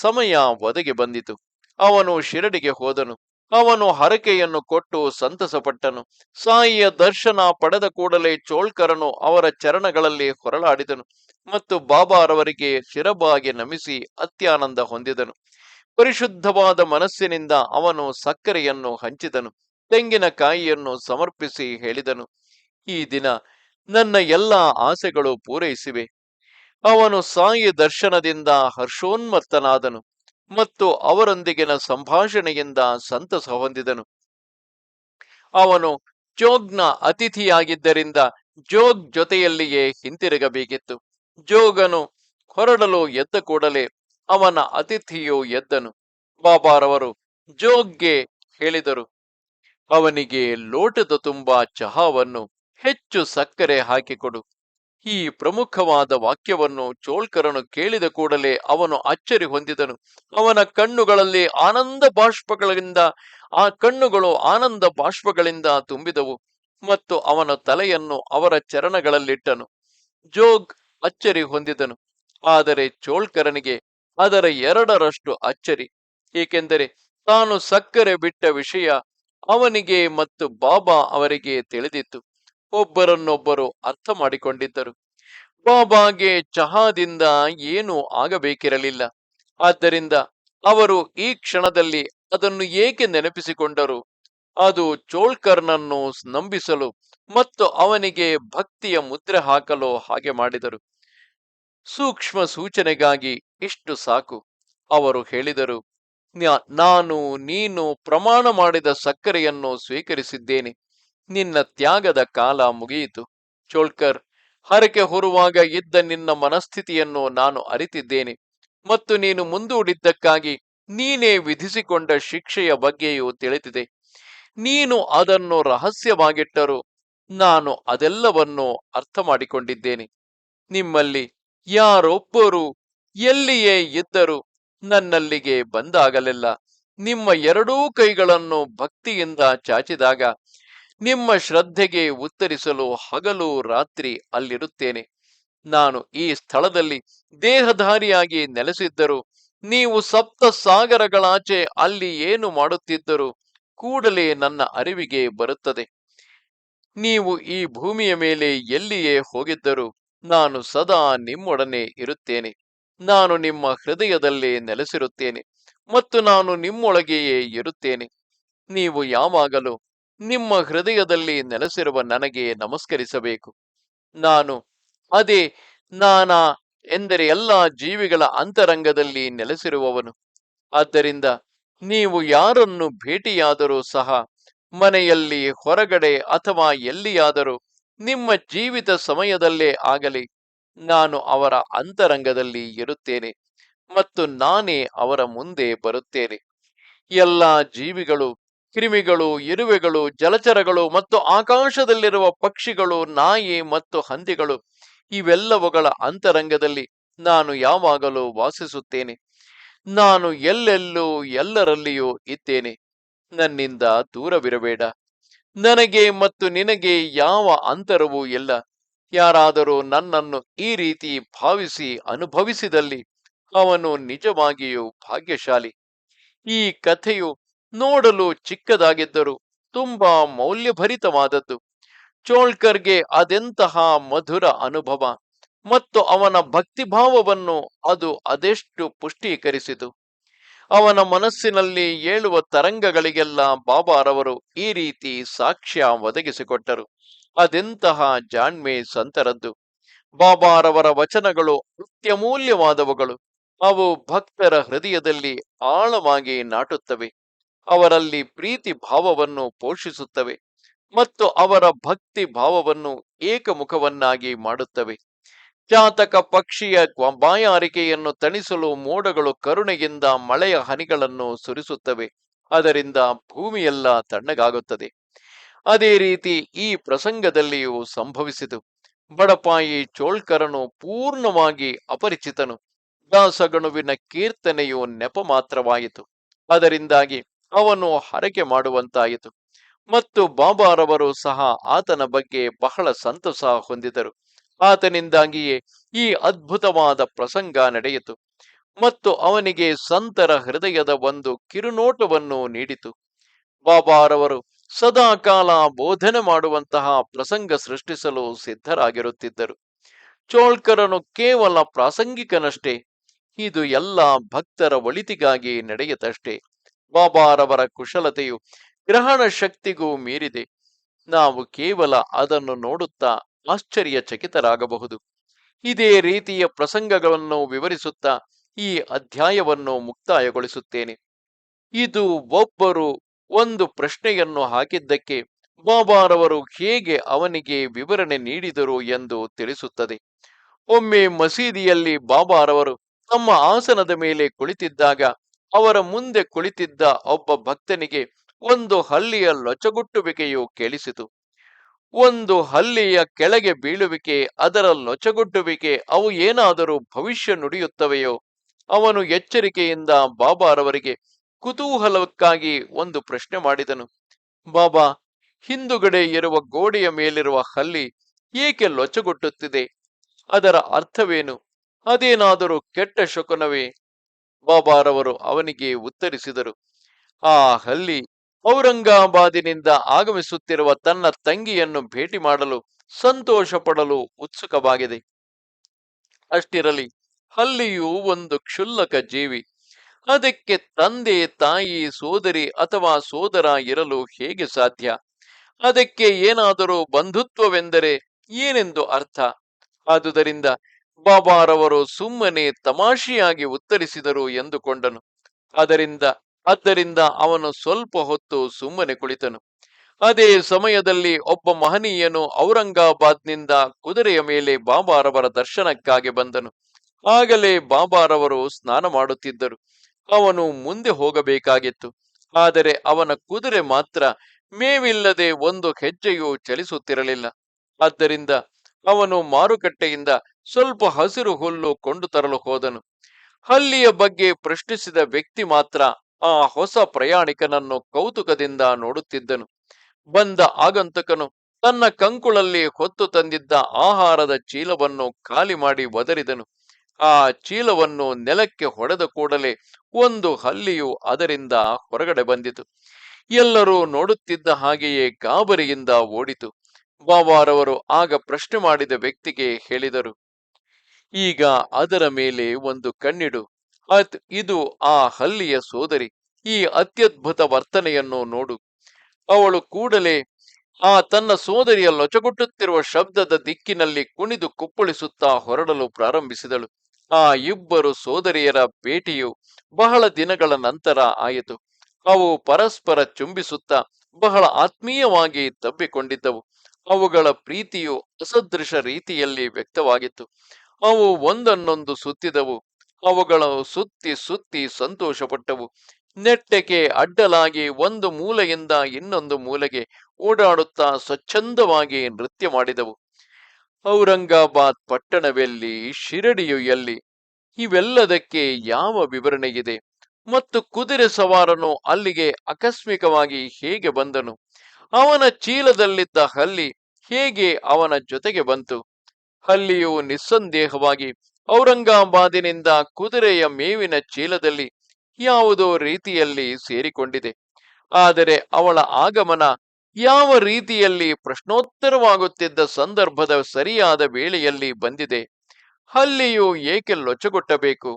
ಸಮಯ ಒದಗಿ ಬಂದಿತು. ಅವನು ಶಿರಡಿಗೆ ಹೋದನು. ಅವನು ಹರಕೆಯನ್ನು ಕೊಟ್ಟು ಸಂತಸಪಟ್ಟನು. ಸಾಯಿಯ ದರ್ಶನ ಪಡೆದ ಕೂಡಲೇ ಚೋಳ್ಕರನು ಅವರ ಚರಣಗಳಲ್ಲಿ ಹೊರಳಾಡಿದನು ಮತ್ತು ಬಾಬಾರವರಿಗೆ ಶಿರಬಾಗಿ ನಮಿಸಿ ಅತ್ಯಾನಂದ ಹೊಂದಿದನು. ಪರಿಶುದ್ಧವಾದ ಮನಸ್ಸಿನಿಂದ ಅವನು ಸಕ್ಕರೆಯನ್ನು ಹಂಚಿದನು. ತೆಂಗಿನಕಾಯಿಯನ್ನು ಸಮರ್ಪಿಸಿ ಹೇಳಿದನು. ಈ ದಿನ ನನ್ನ ಎಲ್ಲಾ ಆಸೆಗಳು ಪೂರೈಸಿವೆ. ಅವನು ಸಾಯಿ ದರ್ಶನದಿಂದ ಹರ್ಷೋನ್ಮತ್ತನಾದನು ಮತ್ತು ಅವರೊಂದಿಗಿನ ಸಂಭಾಷಣೆಯಿಂದ ಸಂತಸ ಹೊಂದಿದನು. ಅವನು ಜೋಗ್ನ ಅತಿಥಿಯಾಗಿದ್ದರಿಂದ ಜೋಗ್ ಜೊತೆಯಲ್ಲಿಯೇ ಹಿಂತಿರುಗಬೇಕಿತ್ತು. ಜೋಗನು ಹೊರಡಲು ಎದ್ದ ಕೂಡಲೇ ಅವನ ಅತಿಥಿಯು ಎದ್ದನು. ಬಾಬಾರವರು ಜೋಗ್ಗೆ ಹೇಳಿದರು, ಅವನಿಗೆ ಲೋಟದ ತುಂಬಾ ಚಹಾವನ್ನು ಹೆಚ್ಚು ಸಕ್ಕರೆ ಹಾಕಿಕೊಡು. ಈ ಪ್ರಮುಖವಾದ ವಾಕ್ಯವನ್ನು ಚೋಳ್ಕರನು ಕೇಳಿದ ಕೂಡಲೇ ಅವನು ಅಚ್ಚರಿ ಹೊಂದಿದನು. ಅವನ ಕಣ್ಣುಗಳಲ್ಲಿ ಆನಂದ ಬಾಷ್ಪಗಳಿಂದ, ಆ ಕಣ್ಣುಗಳು ಆನಂದ ಬಾಷ್ಪಗಳಿಂದ ತುಂಬಿದವು ಮತ್ತು ಅವನ ತಲೆಯನ್ನು ಅವರ ಚರಣಗಳಲ್ಲಿಟ್ಟನು. ಜೋಗ್ ಅಚ್ಚರಿ ಹೊಂದಿದನು. ಆದರೆ ಚೋಳ್ಕರನಿಗೆ ಅದರ ಎರಡರಷ್ಟು ಅಚ್ಚರಿ, ಏಕೆಂದರೆ ತಾನು ಸಕ್ಕರೆ ಬಿಟ್ಟ ವಿಷಯ ಅವನಿಗೆ ಮತ್ತು ಬಾಬಾ ಅವರಿಗೆ ತಿಳಿದಿತ್ತು. ಒಬ್ಬರನ್ನೊಬ್ಬರು ಅರ್ಥ ಮಾಡಿಕೊಂಡಿದ್ದರು ಬಾಬಾಗೆ ಚಹಾದಿಂದ ಏನೂ ಆಗಬೇಕಿರಲಿಲ್ಲ. ಆದ್ದರಿಂದ ಅವರು ಈ ಕ್ಷಣದಲ್ಲಿ ಅದನ್ನು ಏಕೆ ನೆನಪಿಸಿಕೊಂಡರು? ಅದು ಚೋಳ್ಕರ್ನನ್ನು ನಂಬಿಸಲು ಮತ್ತು ಅವನಿಗೆ ಭಕ್ತಿಯ ಮುದ್ರೆ ಹಾಕಲು ಹಾಗೆ ಮಾಡಿದರು. ಸೂಕ್ಷ್ಮ ಸೂಚನೆಗಾಗಿ ಇಷ್ಟು ಸಾಕು, ಅವರು ಹೇಳಿದರು. "ನ್ಯಾ- ನಾನು, ನೀನು ಪ್ರಮಾಣ ಮಾಡಿದ ಸಕ್ಕರೆಯನ್ನು ಸ್ವೀಕರಿಸಿದ್ದೇನೆ. ನಿನ್ನ ತ್ಯಾಗದ ಕಾಲ ಮುಗಿಯಿತು. ಚೋಳ್ಕರ್, ಹರಕೆ ಹೊರುವಾಗ ಇದ್ದ ನಿನ್ನ ಮನಸ್ಥಿತಿಯನ್ನು ನಾನು ಅರಿತಿದ್ದೇನೆ ಮತ್ತು ನೀನು ಮುಂದೂಡಿದ್ದಕ್ಕಾಗಿ ನೀನೇ ವಿಧಿಸಿಕೊಂಡ ಶಿಕ್ಷೆಯ ಬಗ್ಗೆಯೂ ತಿಳಿದಿದೆ. ನೀನು ಅದನ್ನು ರಹಸ್ಯವಾಗಿಟ್ಟರೂ ನಾನು ಅದೆಲ್ಲವನ್ನೂ ಅರ್ಥ ಮಾಡಿಕೊಂಡಿದ್ದೇನೆ ನಿಮ್ಮಲ್ಲಿ ಯಾರೊಬ್ಬರು ಎಲ್ಲಿಯೇ ಇದ್ದರು ನನ್ನಲ್ಲಿಗೆ ಬಂದಾಗಲೆಲ್ಲ ನಿಮ್ಮ ಎರಡೂ ಕೈಗಳನ್ನು ಭಕ್ತಿಯಿಂದ ಚಾಚಿದಾಗ ನಿಮ್ಮ ಶ್ರದ್ಧೆಗೆ ಉತ್ತರಿಸಲು ಹಗಲು ರಾತ್ರಿ ಅಲ್ಲಿರುತ್ತೇನೆ. ನಾನು ಈ ಸ್ಥಳದಲ್ಲಿ ದೇಹಧಾರಿಯಾಗಿ ನೆಲೆಸಿದ್ದರೂ, ನೀವು ಸಪ್ತ ಸಾಗರಗಳಾಚೆ ಅಲ್ಲಿ ಏನು ಮಾಡುತ್ತಿದ್ದರೂ ಕೂಡಲೇ ನನ್ನ ಅರಿವಿಗೆ ಬರುತ್ತದೆ. ನೀವು ಈ ಭೂಮಿಯ ಮೇಲೆ ಎಲ್ಲಿಯೇ ಹೋಗಿದ್ದರೂ ನಾನು ಸದಾ ನಿಮ್ಮೊಡನೆ ಇರುತ್ತೇನೆ. ನಾನು ನಿಮ್ಮ ಹೃದಯದಲ್ಲೇ ನೆಲೆಸಿರುತ್ತೇನೆ ಮತ್ತು ನಾನು ನಿಮ್ಮೊಳಗೆಯೇ ಇರುತ್ತೇನೆ. ನೀವು ಯಾವಾಗಲೂ ನಿಮ್ಮ ಹೃದಯದಲ್ಲಿ ನೆಲೆಸಿರುವ ನನಗೆ ನಮಸ್ಕರಿಸಬೇಕು. ನಾನು, ಅದೇ, ನಾನಾ ಎಂದರೆ ಎಲ್ಲ ಜೀವಿಗಳ ಅಂತರಂಗದಲ್ಲಿ ನೆಲೆಸಿರುವವನು. ಆದ್ದರಿಂದ ನೀವು ಯಾರನ್ನು ಭೇಟಿಯಾದರೂ ಸಹ, ಮನೆಯಲ್ಲಿ, ಹೊರಗಡೆ ಅಥವಾ ಎಲ್ಲಿಯಾದರೂ ನಿಮ್ಮ ಜೀವಿತ ಸಮಯದಲ್ಲೇ ಆಗಲಿ, ನಾನು ಅವರ ಅಂತರಂಗದಲ್ಲಿ ಇರುತ್ತೇನೆ ಮತ್ತು ನಾನೇ ಅವರ ಮುಂದೆ ಬರುತ್ತೇನೆ. ಎಲ್ಲ ಜೀವಿಗಳು ಕ್ರಿಮಿಗಳು ಇರುವೆಗಳು ಜಲಚರಗಳು ಮತ್ತು ಆಕಾಶದಲ್ಲಿರುವ ಪಕ್ಷಿಗಳು, ನಾಯಿ ಮತ್ತು ಹಂದಿಗಳು, ಇವೆಲ್ಲವುಗಳ ಅಂತರಂಗದಲ್ಲಿ ನಾನು ಯಾವಾಗಲೂ ವಾಸಿಸುತ್ತೇನೆ. ನಾನು ಎಲ್ಲೆಲ್ಲೂ ಎಲ್ಲರಲ್ಲಿಯೂ ಇದ್ದೇನೆ. ನನ್ನಿಂದ ದೂರವಿರಬೇಡ. ನನಗೆ ಮತ್ತು ನಿನಗೆ ಯಾವ ಅಂತರವೂ ಇಲ್ಲ. ಯಾರಾದರೂ ನನ್ನನ್ನು ಈ ರೀತಿ ಭಾವಿಸಿ ಅನುಭವಿಸಿದಲ್ಲಿ ಅವನು ನಿಜವಾಗಿಯೂ ಭಾಗ್ಯಶಾಲಿ. ಈ ಕಥೆಯು ನೋಡಲು ಚಿಕ್ಕದಾಗಿದ್ದರು ತುಂಬಾ ಮೌಲ್ಯಭರಿತವಾದದ್ದು. ಚೋಳ್ಕರ್ಗೆ ಅದೆಂತಹ ಮಧುರ ಅನುಭವ ಮತ್ತು ಅವನ ಭಕ್ತಿಭಾವವನ್ನು ಅದು ಅದೆಷ್ಟು ಪುಷ್ಟೀಕರಿಸಿತು. ಅವನ ಮನಸ್ಸಿನಲ್ಲಿ ಏಳುವ ತರಂಗಗಳಿಗೆಲ್ಲ ಬಾಬಾರವರು ಈ ರೀತಿ ಸಾಕ್ಷ್ಯ ಒದಗಿಸಿಕೊಟ್ಟರು. ಅದೆಂತಹ ಜಾಣ್ಮೆ ಸಂತರದ್ದು. ಬಾಬಾರವರ ವಚನಗಳು ಅತ್ಯಮೂಲ್ಯವಾದವುಗಳು ಅವು ಭಕ್ತರ ಹೃದಯದಲ್ಲಿ ಆಳವಾಗಿ ನಾಟುತ್ತವೆ. ಅವರಲ್ಲಿ ಪ್ರೀತಿ ಭಾವವನ್ನು ಪೋಷಿಸುತ್ತವೆ ಮತ್ತು ಅವರ ಭಕ್ತಿ ಭಾವವನ್ನು ಏಕಮುಖವನ್ನಾಗಿ ಮಾಡುತ್ತವೆ. ಜಾತಕ ಪಕ್ಷಿಯ ಬಾಯಾರಿಕೆಯನ್ನು ತಣಿಸಲು ಮೋಡಗಳು ಕರುಣೆಯಿಂದ ಮಳೆಯ ಹನಿಗಳನ್ನು ಸುರಿಸುತ್ತವೆ, ಅದರಿಂದ ಭೂಮಿಯೆಲ್ಲ ತಣ್ಣಗಾಗುತ್ತದೆ. ಅದೇ ರೀತಿ ಈ ಪ್ರಸಂಗದಲ್ಲಿಯೂ ಸಂಭವಿಸಿತು. ಬಡಪಾಯಿ ಚೋಳ್ಕರನು ಪೂರ್ಣವಾಗಿ ಅಪರಿಚಿತನು. ದಾಸಗಣುವಿನ ಕೀರ್ತನೆಯು ನೆಪ ಮಾತ್ರವಾಯಿತು. ಅದರಿಂದಾಗಿ ಅವನು ಹರಕೆ ಮಾಡುವಂತಾಯಿತು. ಮತ್ತು ಬಾಬಾರವರು ಸಹ ಆತನ ಬಗ್ಗೆ ಬಹಳ ಸಂತಸ ಹೊಂದಿದರು. ಆತನಿಂದಾಗಿಯೇ ಈ ಅದ್ಭುತವಾದ ಪ್ರಸಂಗ ನಡೆಯಿತು. ಮತ್ತು ಅವನಿಗೆ ಸಂತರ ಹೃದಯದ ಒಂದು ಕಿರುನೋಟವನ್ನು ನೀಡಿತು. ಬಾಬಾರವರು ಸದಾಕಾಲ ಬೋಧನೆ ಮಾಡುವಂತಹ ಪ್ರಸಂಗ ಸೃಷ್ಟಿಸಲು ಸಿದ್ಧರಾಗಿರುತ್ತಿದ್ದರು. ಚೋಳ್ಕರನು ಕೇವಲ ಪ್ರಾಸಂಗಿಕನಷ್ಟೇ, ಇದು ಎಲ್ಲ ಭಕ್ತರ ಒಳಿತಿಗಾಗಿ ನಡೆಯತಷ್ಟೇ ಬಾಬಾರವರ ಕುಶಲತೆಯು ಗ್ರಹಣ ಶಕ್ತಿಗೂ ಮೀರಿದೆ. ನಾವು ಕೇವಲ ಅದನ್ನು ನೋಡುತ್ತಾ ಆಶ್ಚರ್ಯಚಕಿತರಾಗಬಹುದು. ಇದೇ ರೀತಿಯ ಪ್ರಸಂಗಗಳನ್ನು ವಿವರಿಸುತ್ತಾ ಈ ಅಧ್ಯಾಯವನ್ನು ಮುಕ್ತಾಯಗೊಳಿಸುತ್ತೇನೆ. ಇದು ಒಬ್ಬರು ಒಂದು ಪ್ರಶ್ನೆಯನ್ನು ಹಾಕಿದ್ದಕ್ಕೆ ಬಾಬಾರವರು ಹೇಗೆ ಅವನಿಗೆ ವಿವರಣೆ ನೀಡಿದರು ಎಂದು ತಿಳಿಸುತ್ತದೆ. ಒಮ್ಮೆ ಮಸೀದಿಯಲ್ಲಿ ಬಾಬಾರವರು ತಮ್ಮ ಆಸನದ ಮೇಲೆ ಕುಳಿತಿದ್ದಾಗ ಅವರ ಮುಂದೆ ಕುಳಿತಿದ್ದ ಒಬ್ಬ ಭಕ್ತನಿಗೆ ಒಂದು ಹಲ್ಲಿಯ ಲೊಚಗುಟ್ಟುವಿಕೆಯು ಕೇಳಿಸಿತು. ಒಂದು ಹಲ್ಲಿಯ ಕೆಳಗೆ ಬೀಳುವಿಕೆ, ಅದರ ಲೊಚಗುಟ್ಟುವಿಕೆ, ಅವು ಏನಾದರೂ ಭವಿಷ್ಯ ನುಡಿಯುತ್ತವೆಯೋ? ಅವನು ಎಚ್ಚರಿಕೆಯಿಂದ ಬಾಬಾರವರಿಗೆ ಕುತೂಹಲಕ್ಕಾಗಿ ಒಂದು ಪ್ರಶ್ನೆ ಮಾಡಿದನು. ಬಾಬಾ, ಹಿಂದುಗಡೆ ಇರುವ ಗೋಡೆಯ ಮೇಲಿರುವ ಹಲ್ಲಿ ಏಕೆ ಲೊಚಗುಟ್ಟುತ್ತಿದೆ? ಅದರ ಅರ್ಥವೇನು? ಅದೇನಾದರೂ ಕೆಟ್ಟ ಶಕುನವೇ? ಬಾಬಾರವರು ಅವನಿಗೆ ಉತ್ತರಿಸಿದರು, ಆ ಹಲ್ಲಿ ಔರಂಗಾಬಾದಿನಿಂದ ಆಗಮಿಸುತ್ತಿರುವ ತನ್ನ ತಂಗಿಯನ್ನು ಭೇಟಿ ಮಾಡಲು ಸಂತೋಷ ಪಡಲು ಉತ್ಸುಕವಾಗಿದೆ. ಅಷ್ಟಿರಲಿ, ಹಲ್ಲಿಯು ಒಂದು ಕ್ಷುಲ್ಲಕ ಜೀವಿ. ಅದಕ್ಕೆ ತಂದೆ, ತಾಯಿ, ಸೋದರಿ ಅಥವಾ ಸೋದರ ಇರಲು ಹೇಗೆ ಸಾಧ್ಯ? ಅದಕ್ಕೆ ಏನಾದರೂ ಬಂಧುತ್ವವೆಂದರೆ ಏನೆಂದು ಅರ್ಥ? ಆದುದರಿಂದ ಬಾಬಾರವರು ಸುಮ್ಮನೆ ತಮಾಷೆಯಾಗಿ ಉತ್ತರಿಸಿದರು ಎಂದುಕೊಂಡನು. ಅದರಿಂದ ಆದ್ದರಿಂದ ಅವನು ಸ್ವಲ್ಪ ಹೊತ್ತು ಸುಮ್ಮನೆ ಕುಳಿತನು. ಅದೇ ಸಮಯದಲ್ಲಿ ಒಬ್ಬ ಮಹನೀಯನು ಔರಂಗಾಬಾದ್ನಿಂದ ಕುದುರೆಯ ಮೇಲೆ ಬಾಬಾರವರ ದರ್ಶನಕ್ಕಾಗಿ ಬಂದನು. ಆಗಲೇ ಬಾಬಾರವರು ಸ್ನಾನ ಮಾಡುತ್ತಿದ್ದರು. ಅವನು ಮುಂದೆ ಹೋಗಬೇಕಾಗಿತ್ತು. ಆದರೆ ಅವನ ಕುದುರೆ ಮಾತ್ರ ಮೇವಿಲ್ಲದೆ ಒಂದು ಹೆಜ್ಜೆಯೂ ಚಲಿಸುತ್ತಿರಲಿಲ್ಲ. ಆದ್ದರಿಂದ ಅವನು ಮಾರುಕಟ್ಟೆಯಿಂದ ಸ್ವಲ್ಪ ಹಸಿರು ಹುಲ್ಲು ಕೊಂಡು ತರಲು ಹೋದನು. ಹಲ್ಲಿಯ ಬಗ್ಗೆ ಪ್ರಶ್ನಿಸಿದ ವ್ಯಕ್ತಿ ಮಾತ್ರ ಆ ಹೊಸ ಪ್ರಯಾಣಿಕನನ್ನು ಕೌತುಕದಿಂದ ನೋಡುತ್ತಿದ್ದನು. ಬಂದ ಆಗಂತಕನು ತನ್ನ ಕಂಕುಳಲ್ಲಿ ಹೊತ್ತು ತಂದಿದ್ದ ಆಹಾರದ ಚೀಲವನ್ನು ಖಾಲಿ ಮಾಡಿ ಒದರಿದನು. ಆ ಚೀಲವನ್ನು ನೆಲಕ್ಕೆ ಹೊಡೆದ ಕೂಡಲೇ ಒಂದು ಹಲ್ಲಿಯು ಅದರಿಂದ ಹೊರಗಡೆ ಬಂದಿತು. ಎಲ್ಲರೂ ನೋಡುತ್ತಿದ್ದ ಹಾಗೆಯೇ ಗಾಬರಿಯಿಂದ ಓಡಿತು. ಬಾಬಾರವರು ಆಗ ಪ್ರಶ್ನೆ ಮಾಡಿದ ವ್ಯಕ್ತಿಗೆ ಹೇಳಿದರು. ಈಗ ಅದರ ಮೇಲೆ ಒಂದು ಕಣ್ಣಿಡು. ಅತ್, ಇದು ಆ ಹಲ್ಲಿಯ ಸೋದರಿ. ಈ ಅತ್ಯದ್ಭುತ ವರ್ತನೆಯನ್ನು ನೋಡು. ಅವಳು ಕೂಡಲೇ ಆ ತನ್ನ ಸೋದರಿಯ ಲೊಚಗುಟ್ಟುತ್ತಿರುವ ಶಬ್ದದ ದಿಕ್ಕಿನಲ್ಲಿ ಕುಣಿದು ಕುಪ್ಪಳಿಸುತ್ತಾ ಹೊರಡಲು ಪ್ರಾರಂಭಿಸಿದಳು. ಆ ಇಬ್ಬರು ಸೋದರಿಯರ ಭೇಟಿಯು ಬಹಳ ದಿನಗಳ ನಂತರ ಆಯಿತು. ಅವು ಪರಸ್ಪರ ಚುಂಬಿಸುತ್ತಾ ಬಹಳ ಆತ್ಮೀಯವಾಗಿ ತಬ್ಬಿಕೊಂಡಿದ್ದವು. ಅವುಗಳ ಪ್ರೀತಿಯು ಅಸದೃಶ ರೀತಿಯಲ್ಲಿ ವ್ಯಕ್ತವಾಗಿತ್ತು. ಅವು ಒಂದನ್ನೊಂದು ಸುತ್ತಿದವು. ಅವುಗಳು ಸುತ್ತಿ ಸುತ್ತಿ ಸಂತೋಷಪಟ್ಟವು. ನೆಟ್ಟಕ್ಕೆ ಅಡ್ಡಲಾಗಿ ಒಂದು ಮೂಲೆಯಿಂದ ಇನ್ನೊಂದು ಮೂಲೆಗೆ ಓಡಾಡುತ್ತಾ ಸ್ವಚ್ಛಂದವಾಗಿ ನೃತ್ಯ ಮಾಡಿದವು. ಔರಂಗಾಬಾದ್ ಪಟ್ಟಣವೆಲ್ಲಿ, ಶಿರಡಿಯು ಎಲ್ಲಿ, ಇವೆಲ್ಲದಕ್ಕೆ ಯಾವ ವಿವರಣೆಯಿದೆ? ಮತ್ತು ಕುದುರೆ ಸವಾರನು ಅಲ್ಲಿಗೆ ಆಕಸ್ಮಿಕವಾಗಿ ಹೇಗೆ ಬಂದನು? ಅವನ ಚೀಲದಲ್ಲಿದ್ದ ಹಲ್ಲಿ ಹೇಗೆ ಅವನ ಜೊತೆಗೆ ಬಂತು? ಹಲ್ಲಿಯು ನಿಸ್ಸಂದೇಹವಾಗಿ ಔರಂಗಾಬಾದಿನಿಂದ ಕುದುರೆಯ ಮೇವಿನ ಚೀಲದಲ್ಲಿ ಯಾವುದೋ ರೀತಿಯಲ್ಲಿ ಸೇರಿಕೊಂಡಿದೆ. ಆದರೆ ಅವಳ ಆಗಮನ ಯಾವ ರೀತಿಯಲ್ಲಿ ಪ್ರಶ್ನೋತ್ತರವಾಗುತ್ತಿದ್ದ ಸಂದರ್ಭದ ಸರಿಯಾದ ವೇಳೆಯಲ್ಲಿ ಬಂದಿದೆ. ಅಲ್ಲಿಯೂ ಏಕೆ ಲೊಚ್ಚಗೊಟ್ಟಬೇಕು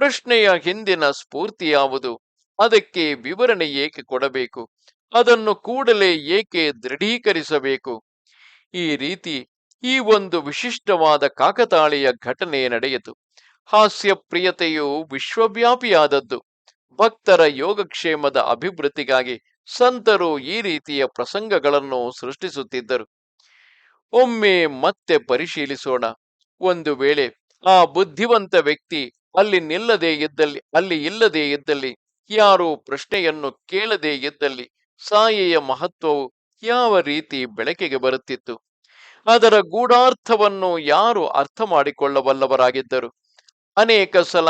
ಪ್ರಶ್ನೆಯ ಹಿಂದಿನ ಸ್ಫೂರ್ತಿ ಯಾವುದು? ಅದಕ್ಕೆ ವಿವರಣೆ ಏಕೆ ಕೊಡಬೇಕು? ಅದನ್ನು ಕೂಡಲೇ ಏಕೆ ದೃಢೀಕರಿಸಬೇಕು? ಈ ರೀತಿ ಈ ಒಂದು ವಿಶಿಷ್ಟವಾದ ಕಾಕತಾಳೀಯ ಘಟನೆ ನಡೆಯಿತು. ಹಾಸ್ಯ ಪ್ರಿಯತೆಯು ವಿಶ್ವವ್ಯಾಪಿಯಾದದ್ದು. ಭಕ್ತರ ಯೋಗಕ್ಷೇಮದ ಅಭಿವೃದ್ಧಿಗಾಗಿ ಸಂತರು ಈ ರೀತಿಯ ಪ್ರಸಂಗಗಳನ್ನು ಸೃಷ್ಟಿಸುತ್ತಿದ್ದರು. ಒಮ್ಮೆ ಮತ್ತೆ ಪರಿಶೀಲಿಸೋಣ. ಒಂದು ವೇಳೆ ಆ ಬುದ್ಧಿವಂತ ವ್ಯಕ್ತಿ ಅಲ್ಲಿ ನಿಲ್ಲದೆ ಇದ್ದಲ್ಲಿ, ಅಲ್ಲಿ ಇಲ್ಲದೆ ಇದ್ದಲ್ಲಿ, ಯಾರು ಪ್ರಶ್ನೆಯನ್ನು ಕೇಳದೇ ಇದ್ದಲ್ಲಿ, ಸಾಯೆಯ ಮಹತ್ವವು ಯಾವ ರೀತಿ ಬೆಳಕಿಗೆ ಬರುತ್ತಿತ್ತು? ಅದರ ಗೂಢಾರ್ಥವನ್ನು ಯಾರು ಅರ್ಥ ಮಾಡಿಕೊಳ್ಳಬಲ್ಲವರಾಗಿದ್ದರು ಅನೇಕ ಸಲ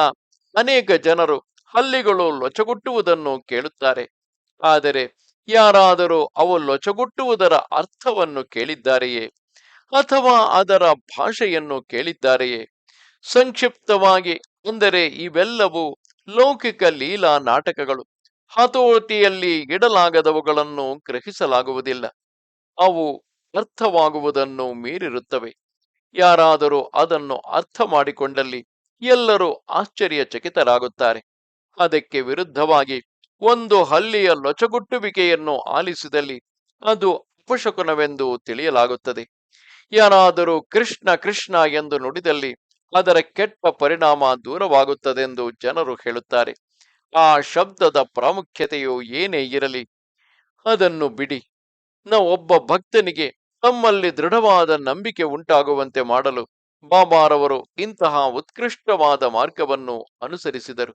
ಅನೇಕ ಜನರು ಹಲ್ಲಿಗಳು ಲೊಚಗುಟ್ಟುವುದನ್ನು ಕೇಳುತ್ತಾರೆ. ಆದರೆ ಯಾರಾದರೂ ಅವು ಲೊಚಗುಟ್ಟುವುದರ ಅರ್ಥವನ್ನು ಕೇಳಿದ್ದಾರೆಯೇ? ಅಥವಾ ಅದರ ಭಾಷೆಯನ್ನು ಕೇಳಿದ್ದಾರೆಯೇ? ಸಂಕ್ಷಿಪ್ತವಾಗಿ ಅಂದರೆ ಇವೆಲ್ಲವೂ ಲೌಕಿಕ ಲೀಲಾ ನಾಟಕಗಳು. ಹತೋಟಿಯಲ್ಲಿ ಇಡಲಾಗದವುಗಳನ್ನು ಗ್ರಹಿಸಲಾಗುವುದಿಲ್ಲ. ಅವು ಅರ್ಥವಾಗುವುದನ್ನು ಮೀರಿರುತ್ತವೆ. ಯಾರಾದರೂ ಅದನ್ನು ಅರ್ಥ ಮಾಡಿಕೊಂಡಲ್ಲಿ ಎಲ್ಲರೂ ಆಶ್ಚರ್ಯಚಕಿತರಾಗುತ್ತಾರೆ. ಅದಕ್ಕೆ ವಿರುದ್ಧವಾಗಿ ಒಂದು ಹಳ್ಳಿಯ ಲೊಚಗುಟ್ಟುವಿಕೆಯನ್ನು ಆಲಿಸಿದಲ್ಲಿ ಅದು ಅಪಶಕುನವೆಂದು ತಿಳಿಯಲಾಗುತ್ತದೆ. ಯಾರಾದರೂ ಕೃಷ್ಣ ಕೃಷ್ಣ ಎಂದು ನುಡಿದಲ್ಲಿ ಅದರ ಕೆಟ್ಟ ಪರಿಣಾಮ ದೂರವಾಗುತ್ತದೆಂದು ಜನರು ಹೇಳುತ್ತಾರೆ. ಆ ಶಬ್ದದ ಪ್ರಾಮುಖ್ಯತೆಯು ಏನೇ ಇರಲಿ, ಅದನ್ನು ಬಿಡಿ. ನಾವು ಒಬ್ಬ ಭಕ್ತನಿಗೆ ತಮ್ಮಲ್ಲಿ ದೃಢವಾದ ನಂಬಿಕೆ ಉಂಟಾಗುವಂತೆ ಮಾಡಲು ಬಾಬಾರವರು ಇಂತಹ ಉತ್ಕೃಷ್ಟವಾದ ಮಾರ್ಗವನ್ನು ಅನುಸರಿಸಿದರು.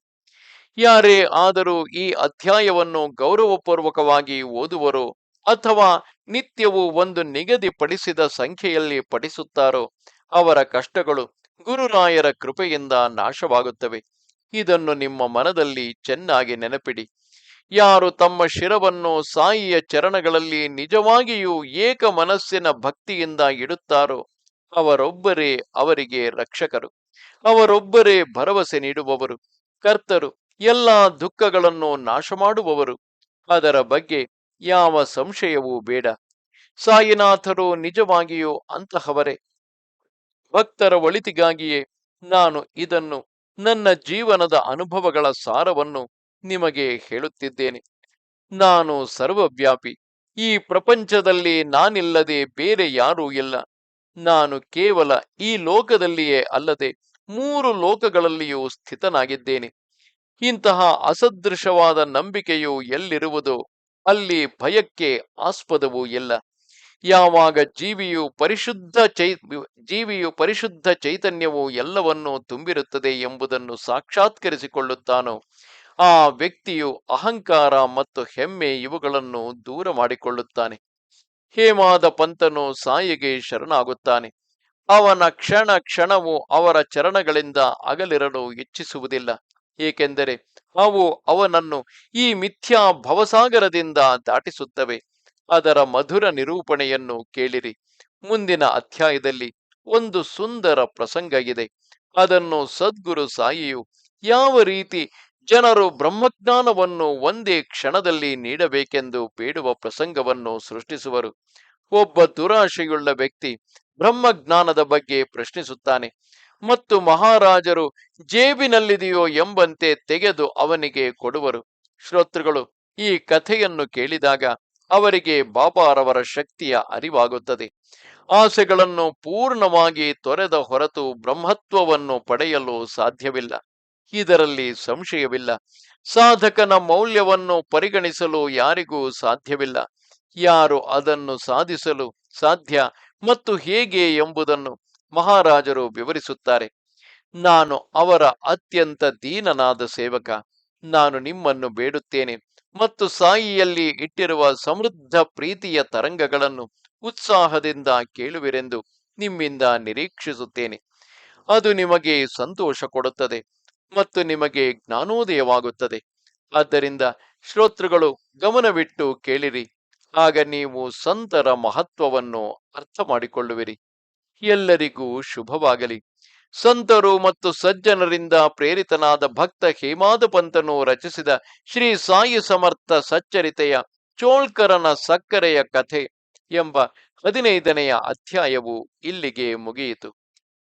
ಯಾರೇ ಆದರೂ ಈ ಅಧ್ಯಾಯವನ್ನು ಗೌರವಪೂರ್ವಕವಾಗಿ ಓದುವರೋ ಅಥವಾ ನಿತ್ಯವೂ ಒಂದು ನಿಗದಿಪಡಿಸಿದ ಸಂಖ್ಯೆಯಲ್ಲಿ ಪಠಿಸುತ್ತಾರೋ ಅವರ ಕಷ್ಟಗಳು ಗುರುರಾಯರ ಕೃಪೆಯಿಂದ ನಾಶವಾಗುತ್ತವೆ. ಇದನ್ನು ನಿಮ್ಮ ಮನದಲ್ಲಿ ಚೆನ್ನಾಗಿ ನೆನಪಿಡಿ. ಯಾರು ತಮ್ಮ ಶಿರವನ್ನು ಸಾಯಿಯ ಚರಣಗಳಲ್ಲಿ ನಿಜವಾಗಿಯೂ ಏಕ ಮನಸ್ಸಿನ ಭಕ್ತಿಯಿಂದ ಇಡುತ್ತಾರೋ ಅವರೊಬ್ಬರೇ ಅವರಿಗೆ ರಕ್ಷಕರು. ಅವರೊಬ್ಬರೇ ಭರವಸೆ ನೀಡುವವರು. ಕರ್ತರು ಎಲ್ಲಾ ದುಃಖಗಳನ್ನು ನಾಶ ಮಾಡುವವರು ಅದರ ಬಗ್ಗೆ ಯಾವ ಸಂಶಯವೂ ಬೇಡ. ಸಾಯಿನಾಥರು ನಿಜವಾಗಿಯೂ ಅಂತಹವರೇ. ಭಕ್ತರ ಒಳಿತಿಗಾಗಿಯೇ ನಾನು ಇದನ್ನು ನನ್ನ ಜೀವನದ ಅನುಭವಗಳ ಸಾರವನ್ನು ನಿಮಗೆ ಹೇಳುತ್ತಿದ್ದೇನೆ. ನಾನು ಸರ್ವವ್ಯಾಪಿ. ಈ ಪ್ರಪಂಚದಲ್ಲಿ ನಾನಿಲ್ಲದೆ ಬೇರೆ ಯಾರೂ ಇಲ್ಲ. ನಾನು ಕೇವಲ ಈ ಲೋಕದಲ್ಲಿಯೇ ಅಲ್ಲದೆ ಮೂರು ಲೋಕಗಳಲ್ಲಿಯೂ ಸ್ಥಿತನಾಗಿದ್ದೇನೆ. ಇಂತಹ ಅಸದೃಶವಾದ ನಂಬಿಕೆಯು ಎಲ್ಲಿರುವುದು? ಅಲ್ಲಿ ಭಯಕ್ಕೆ ಆಸ್ಪದವೂ ಇಲ್ಲ. ಯಾವಾಗ ಜೀವಿಯು ಪರಿಶುದ್ಧ ಚೈ, ಜೀವಿಯು ಪರಿಶುದ್ಧ ಚೈತನ್ಯವು ಎಲ್ಲವನ್ನೂ ತುಂಬಿರುತ್ತದೆ ಎಂಬುದನ್ನು ಸಾಕ್ಷಾತ್ಕರಿಸಿಕೊಳ್ಳುತ್ತಾನೋ ಆ ವ್ಯಕ್ತಿಯು ಅಹಂಕಾರ ಮತ್ತು ಹೆಮ್ಮೆ ಇವುಗಳನ್ನು ದೂರ ಮಾಡಿಕೊಳ್ಳುತ್ತಾನೆ. ಹೇಮಾದ ಪಂತನು ಸಾಯಿಗೆ ಶರಣಾಗುತ್ತಾನೆ. ಅವನ ಕ್ಷಣ ಕ್ಷಣವು ಅವರ ಚರಣಗಳಿಂದ ಅಗಲಿರಲು ಇಚ್ಛಿಸುವುದಿಲ್ಲ. ಏಕೆಂದರೆ ಅವು ಅವನನ್ನು ಈ ಮಿಥ್ಯಾ ಭವಸಾಗರದಿಂದ ದಾಟಿಸುತ್ತವೆ. ಅದರ ಮಧುರ ನಿರೂಪಣೆಯನ್ನು ಕೇಳಿರಿ. ಮುಂದಿನ ಅಧ್ಯಾಯದಲ್ಲಿ ಒಂದು ಸುಂದರ ಪ್ರಸಂಗ ಇದೆ ಅದನ್ನು ಸದ್ಗುರು ಸಾಯಿಯು ಯಾವ ರೀತಿ ಜನರು ಬ್ರಹ್ಮಜ್ಞಾನವನ್ನು ಒಂದೇ ಕ್ಷಣದಲ್ಲಿ ನೀಡಬೇಕೆಂದು ಬೇಡುವ ಪ್ರಸಂಗವನ್ನು ಸೃಷ್ಟಿಸುವರು. ಒಬ್ಬ ದುರಾಶೆಯುಳ್ಳ ವ್ಯಕ್ತಿ ಬ್ರಹ್ಮಜ್ಞಾನದ ಬಗ್ಗೆ ಪ್ರಶ್ನಿಸುತ್ತಾನೆ ಮತ್ತು ಮಹಾರಾಜರು ಜೇಬಿನಲ್ಲಿದೆಯೋ ಎಂಬಂತೆ ತೆಗೆದು ಅವನಿಗೆ ಕೊಡುವರು. ಶ್ರೋತೃಗಳು, ಈ ಕಥೆಯನ್ನು ಕೇಳಿದಾಗ ಅವರಿಗೆ ಬಾಬಾರವರ ಶಕ್ತಿಯ ಅರಿವಾಗುತ್ತದೆ. ಆಸೆಗಳನ್ನು ಪೂರ್ಣವಾಗಿ ತೊರೆದ ಹೊರತು ಬ್ರಹ್ಮತ್ವವನ್ನು ಪಡೆಯಲು ಸಾಧ್ಯವಿಲ್ಲ. ಇದರಲ್ಲಿ ಸಂಶಯವಿಲ್ಲ. ಸಾಧಕನ ಮೌಲ್ಯವನ್ನು ಪರಿಗಣಿಸಲು ಯಾರಿಗೂ ಸಾಧ್ಯವಿಲ್ಲ. ಯಾರು ಅದನ್ನು ಸಾಧಿಸಲು ಸಾಧ್ಯ ಮತ್ತು ಹೇಗೆ ಎಂಬುದನ್ನು ಮಹಾರಾಜರು ವಿವರಿಸುತ್ತಾರೆ. ನಾನು ಅವರ ಅತ್ಯಂತ ದೀನನಾದ ಸೇವಕ. ನಾನು ನಿಮ್ಮನ್ನು ಬೇಡುತ್ತೇನೆ ಮತ್ತು ಸಾಯಿಯಲ್ಲಿ ಇಟ್ಟಿರುವ ಸಮೃದ್ಧ ಪ್ರೀತಿಯ ತರಂಗಗಳನ್ನು ಉತ್ಸಾಹದಿಂದ ಕೇಳುವಿರೆಂದು ನಿಮ್ಮಿಂದ ನಿರೀಕ್ಷಿಸುತ್ತೇನೆ. ಅದು ನಿಮಗೆ ಸಂತೋಷ ಕೊಡುತ್ತದೆ. ಮತ್ತು ನಿಮಗೆ ಜ್ಞಾನೋದಯವಾಗುತ್ತದೆ. ಆದ್ದರಿಂದ ಶ್ರೋತೃಗಳು, ಗಮನವಿಟ್ಟು ಕೇಳಿರಿ. ಆಗ ನೀವು ಸಂತರ ಮಹತ್ವವನ್ನು ಅರ್ಥ ಮಾಡಿಕೊಳ್ಳುವಿರಿ ಎಲ್ಲರಿಗೂ ಶುಭವಾಗಲಿ. ಸಂತರು ಮತ್ತು ಸಜ್ಜನರಿಂದ ಪ್ರೇರಿತನಾದ ಭಕ್ತ ಹೇಮಾದ ಪಂತನು ರಚಿಸಿದ ಶ್ರೀ ಸಾಯಿ ಸಮರ್ಥ ಸಚ್ಚರಿತೆಯ ಚೋಳ್ಕರನ ಸಕ್ಕರೆಯ ಕಥೆ ಎಂಬ ಹದಿನೈದನೆಯ ಅಧ್ಯಾಯವು ಇಲ್ಲಿಗೆ ಮುಗಿಯಿತು.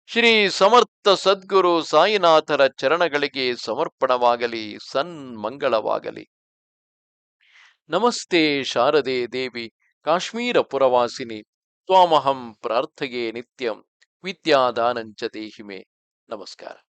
ಶ್ರೀ ಸಮರ್ಥ ಸದ್ಗುರು ಸಾಯಿನಾಥರ ಚರಣಗಳಿಗೆ ಸಮರ್ಪಣವಾಗಲಿ, ಸನ್ಮಂಗಳವಾಗಲಿ. ನಮಸ್ತೆ ಶಾರದೆ ದೇವಿ, ಕಾಶ್ಮೀರ ಪುರವಾಸಿನಿ, ತ್ವಾಮಹಂ ಪ್ರಾರ್ಥಗೆ ನಿತ್ಯಂ, ವಿದ್ಯಾದಾನಂಚ ದೇಹಿಮೆ. ನಮಸ್ಕಾರ.